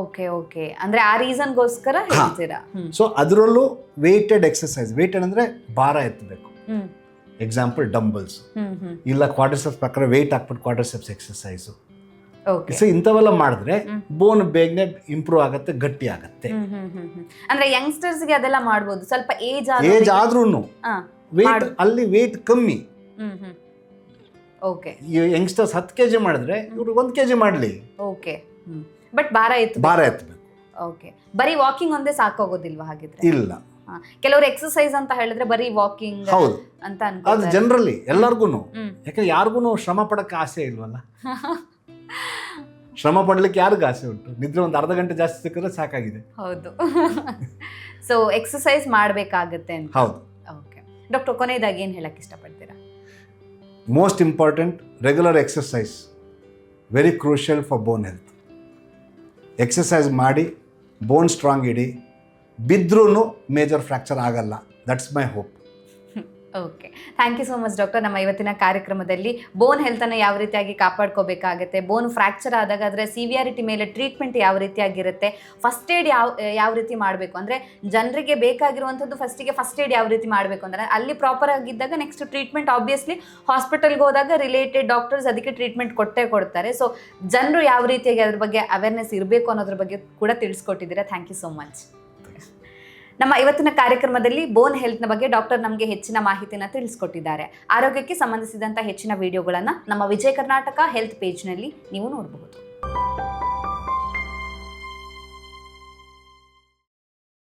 Speaker 1: ಓಕೆ ಓಕೆ ಅಂದ್ರೆ ಆ ರೀಸನ್ಗೋಸ್ಕರ ಹೇಳ್ತೀರಾ?
Speaker 2: ಸೊ ಅದರಲ್ಲೂ ವೇಟೆಡ್ ಎಕ್ಸಸೈಸ್ ವೇಟೆಡ್ ಅಂದ್ರೆ ಭಾರ ಎತ್ತಬೇಕು. ಎಕ್ಸಾಂಪಲ್ ಡಂಬಲ್ಸ್ ಇಲ್ಲ ಕ್ವಾರ್ಟರ್ಸೆಪ್ಸ್ ಪ್ರಕಾರ ವೆಯ್ಟ್ ಹಾಕ್ಬಿಟ್ಟು ಕ್ವಾರ್ಟರ್ಸೆಪ್ಸ್ ಎಕ್ಸಸೈಸು ಸೊ ಇಂಥವೆಲ್ಲ ಮಾಡಿದ್ರೆ ಬೋನ್ ಬೇಗನೆ ಇಂಪ್ರೂವ್ ಆಗುತ್ತೆ ಗಟ್ಟಿ ಆಗುತ್ತೆ.
Speaker 1: ಅಂದ್ರೆ ಯಂಗ್ಸ್ಟರ್ಸ್ಗೆ ಅದೆಲ್ಲ ಮಾಡ್ಬೋದು. ಸ್ವಲ್ಪ ಏಜ್
Speaker 2: ಏಜ್ ಆದ್ರೂ ವೇಟ್ ಅಲ್ಲಿ ವೇಟ್ ಕಮ್ಮಿ.
Speaker 1: ಓಕೆ
Speaker 2: ಯಂಗ್ಸ್ಟರ್ಸ್ ಹತ್ತು ಕೆ ಜಿ ಮಾಡಿದ್ರೆ ಇವರು ಒಂದು ಕೆ ಜಿ ಮಾಡಲಿ
Speaker 1: ಓಕೆ ಬಟ್ ಭಾರ ಇತ್ತು
Speaker 2: ಭಾರ ಎತ್ತಬೇಕು
Speaker 1: ಓಕೆ ಬರೀ ವಾಕಿಂಗ್ ಒಂದೇ ಸಾಕಾಗೋದಿಲ್ವಾ ಹಾಗಿದ್ರೆ?
Speaker 2: ಇಲ್ಲ.
Speaker 1: ಕೆಲವರು ಎಕ್ಸರ್ಸೈಸ್ ಅಂತ ಹೇಳಿದ್ರೆ ಬರೀ ವಾಕಿಂಗ್
Speaker 2: ಹೌದು.
Speaker 1: ಅಂತ
Speaker 2: ಅದು ಜನರಲಿ ಎಲ್ಲರಿಗೂ ಯಾಕಂದ್ರೆ ಯಾರಿಗೂ ಶ್ರಮ ಪಡಕ್ಕೆ ಆಸೆ ಇಲ್ವಲ್ಲ? ಶ್ರಮ ಪಡ್ಲಿಕ್ಕೆ ಯಾರಿಗೂ ಆಸೆ ಉಂಟು? ನಿದ್ರೆ ಒಂದು ಅರ್ಧ ಗಂಟೆ ಜಾಸ್ತಿ ಸಿಕ್ಕಿದ್ರೆ ಸಾಕಾಗಿದೆ.
Speaker 1: ಹೌದು. ಸೊ ಎಕ್ಸಸೈಸ್ ಮಾಡಬೇಕಾಗತ್ತೆ ಅಂತ.
Speaker 2: ಹೌದು.
Speaker 1: ಓಕೆ ಡಾಕ್ಟರ್ ಕೊನೆಯದಾಗಿ ಏನು ಹೇಳಕ್ಕೆ ಇಷ್ಟಪಡ್ತೀರಾ?
Speaker 2: Most important regular exercise very crucial for bone health exercise ಮಾಡಿ ಬೋನ್ ಸ್ಟ್ರಾಂಗ್ ಇಡಿ. ಬಿದ್ದರೂ ಮೇಜರ್ ಫ್ರ್ಯಾಕ್ಚರ್ ಆಗಲ್ಲ. That's my hope
Speaker 1: okay thank you so much doctor ನಮ್ಮ ಇವತ್ತಿನ ಕಾರ್ಯಕ್ರಮದಲ್ಲಿ ಬೋನ್ ಹೆಲ್ತನ್ನು ಯಾವ ರೀತಿಯಾಗಿ ಕಾಪಾಡ್ಕೋಬೇಕಾಗುತ್ತೆ ಬೋನ್ ಫ್ರ್ಯಾಕ್ಚರ್ ಆದಾಗ ಅದರ ಸಿವಿಯಾರಿಟಿ ಮೇಲೆ ಟ್ರೀಟ್ಮೆಂಟ್ ಯಾವ ರೀತಿಯಾಗಿರುತ್ತೆ ಫಸ್ಟ್ ಏಡ್ ಯಾವ ಯಾವ ರೀತಿ ಮಾಡಬೇಕು? ಅಂದರೆ ಜನರಿಗೆ ಬೇಕಾಗಿರುವಂಥದ್ದು ಫಸ್ಟಿಗೆ ಫಸ್ಟ್ ಏಡ್ ಯಾವ ರೀತಿ ಮಾಡಬೇಕು? ಅಂದರೆ ಅಲ್ಲಿ ಪ್ರಾಪರ್ ಆಗಿದ್ದಾಗ ನೆಕ್ಸ್ಟ್ ಟ್ರೀಟ್ಮೆಂಟ್ ಆಬ್ವಿಯಸ್ಲಿ ಹಾಸ್ಪಿಟಲ್ಗೆ ಹೋದಾಗ ರಿಲೇಟೆಡ್ ಡಾಕ್ಟರ್ಸ್ ಅದಕ್ಕೆ ಟ್ರೀಟ್ಮೆಂಟ್ ಕೊಟ್ಟೇ ಕೊಡ್ತಾರೆ. ಸೊ ಜನರು ಯಾವ ರೀತಿಯಾಗಿ ಅದ್ರ ಬಗ್ಗೆ ಅವೇರ್ನೆಸ್ ಇರಬೇಕು ಅನ್ನೋದ್ರ ಬಗ್ಗೆ ಕೂಡ ತಿಳಿಸ್ಕೊಟ್ಟಿದ್ದೀರಾ? ಥ್ಯಾಂಕ್ ಯು ಸೋ ಮಚ್ ನಮ್ಮ ಇವತ್ತಿನ ಕಾರ್ಯಕ್ರಮದಲ್ಲಿ ಬೋನ್ ಹೆಲ್ತ್ನ ಬಗ್ಗೆ ಡಾಕ್ಟರ್ ನಮಗೆ ಹೆಚ್ಚಿನ ಮಾಹಿತಿನ ತಿಳಿಸ್ಕೊಟ್ಟಿದ್ದಾರೆ. ಆರೋಗ್ಯಕ್ಕೆ ಸಂಬಂಧಿಸಿದಂಥ ಹೆಚ್ಚಿನ ವಿಡಿಯೋಗಳನ್ನು ನಮ್ಮ ವಿಜಯ ಕರ್ನಾಟಕ ಹೆಲ್ತ್ ಪೇಜ್ನಲ್ಲಿ ನೀವು ನೋಡಬಹುದು.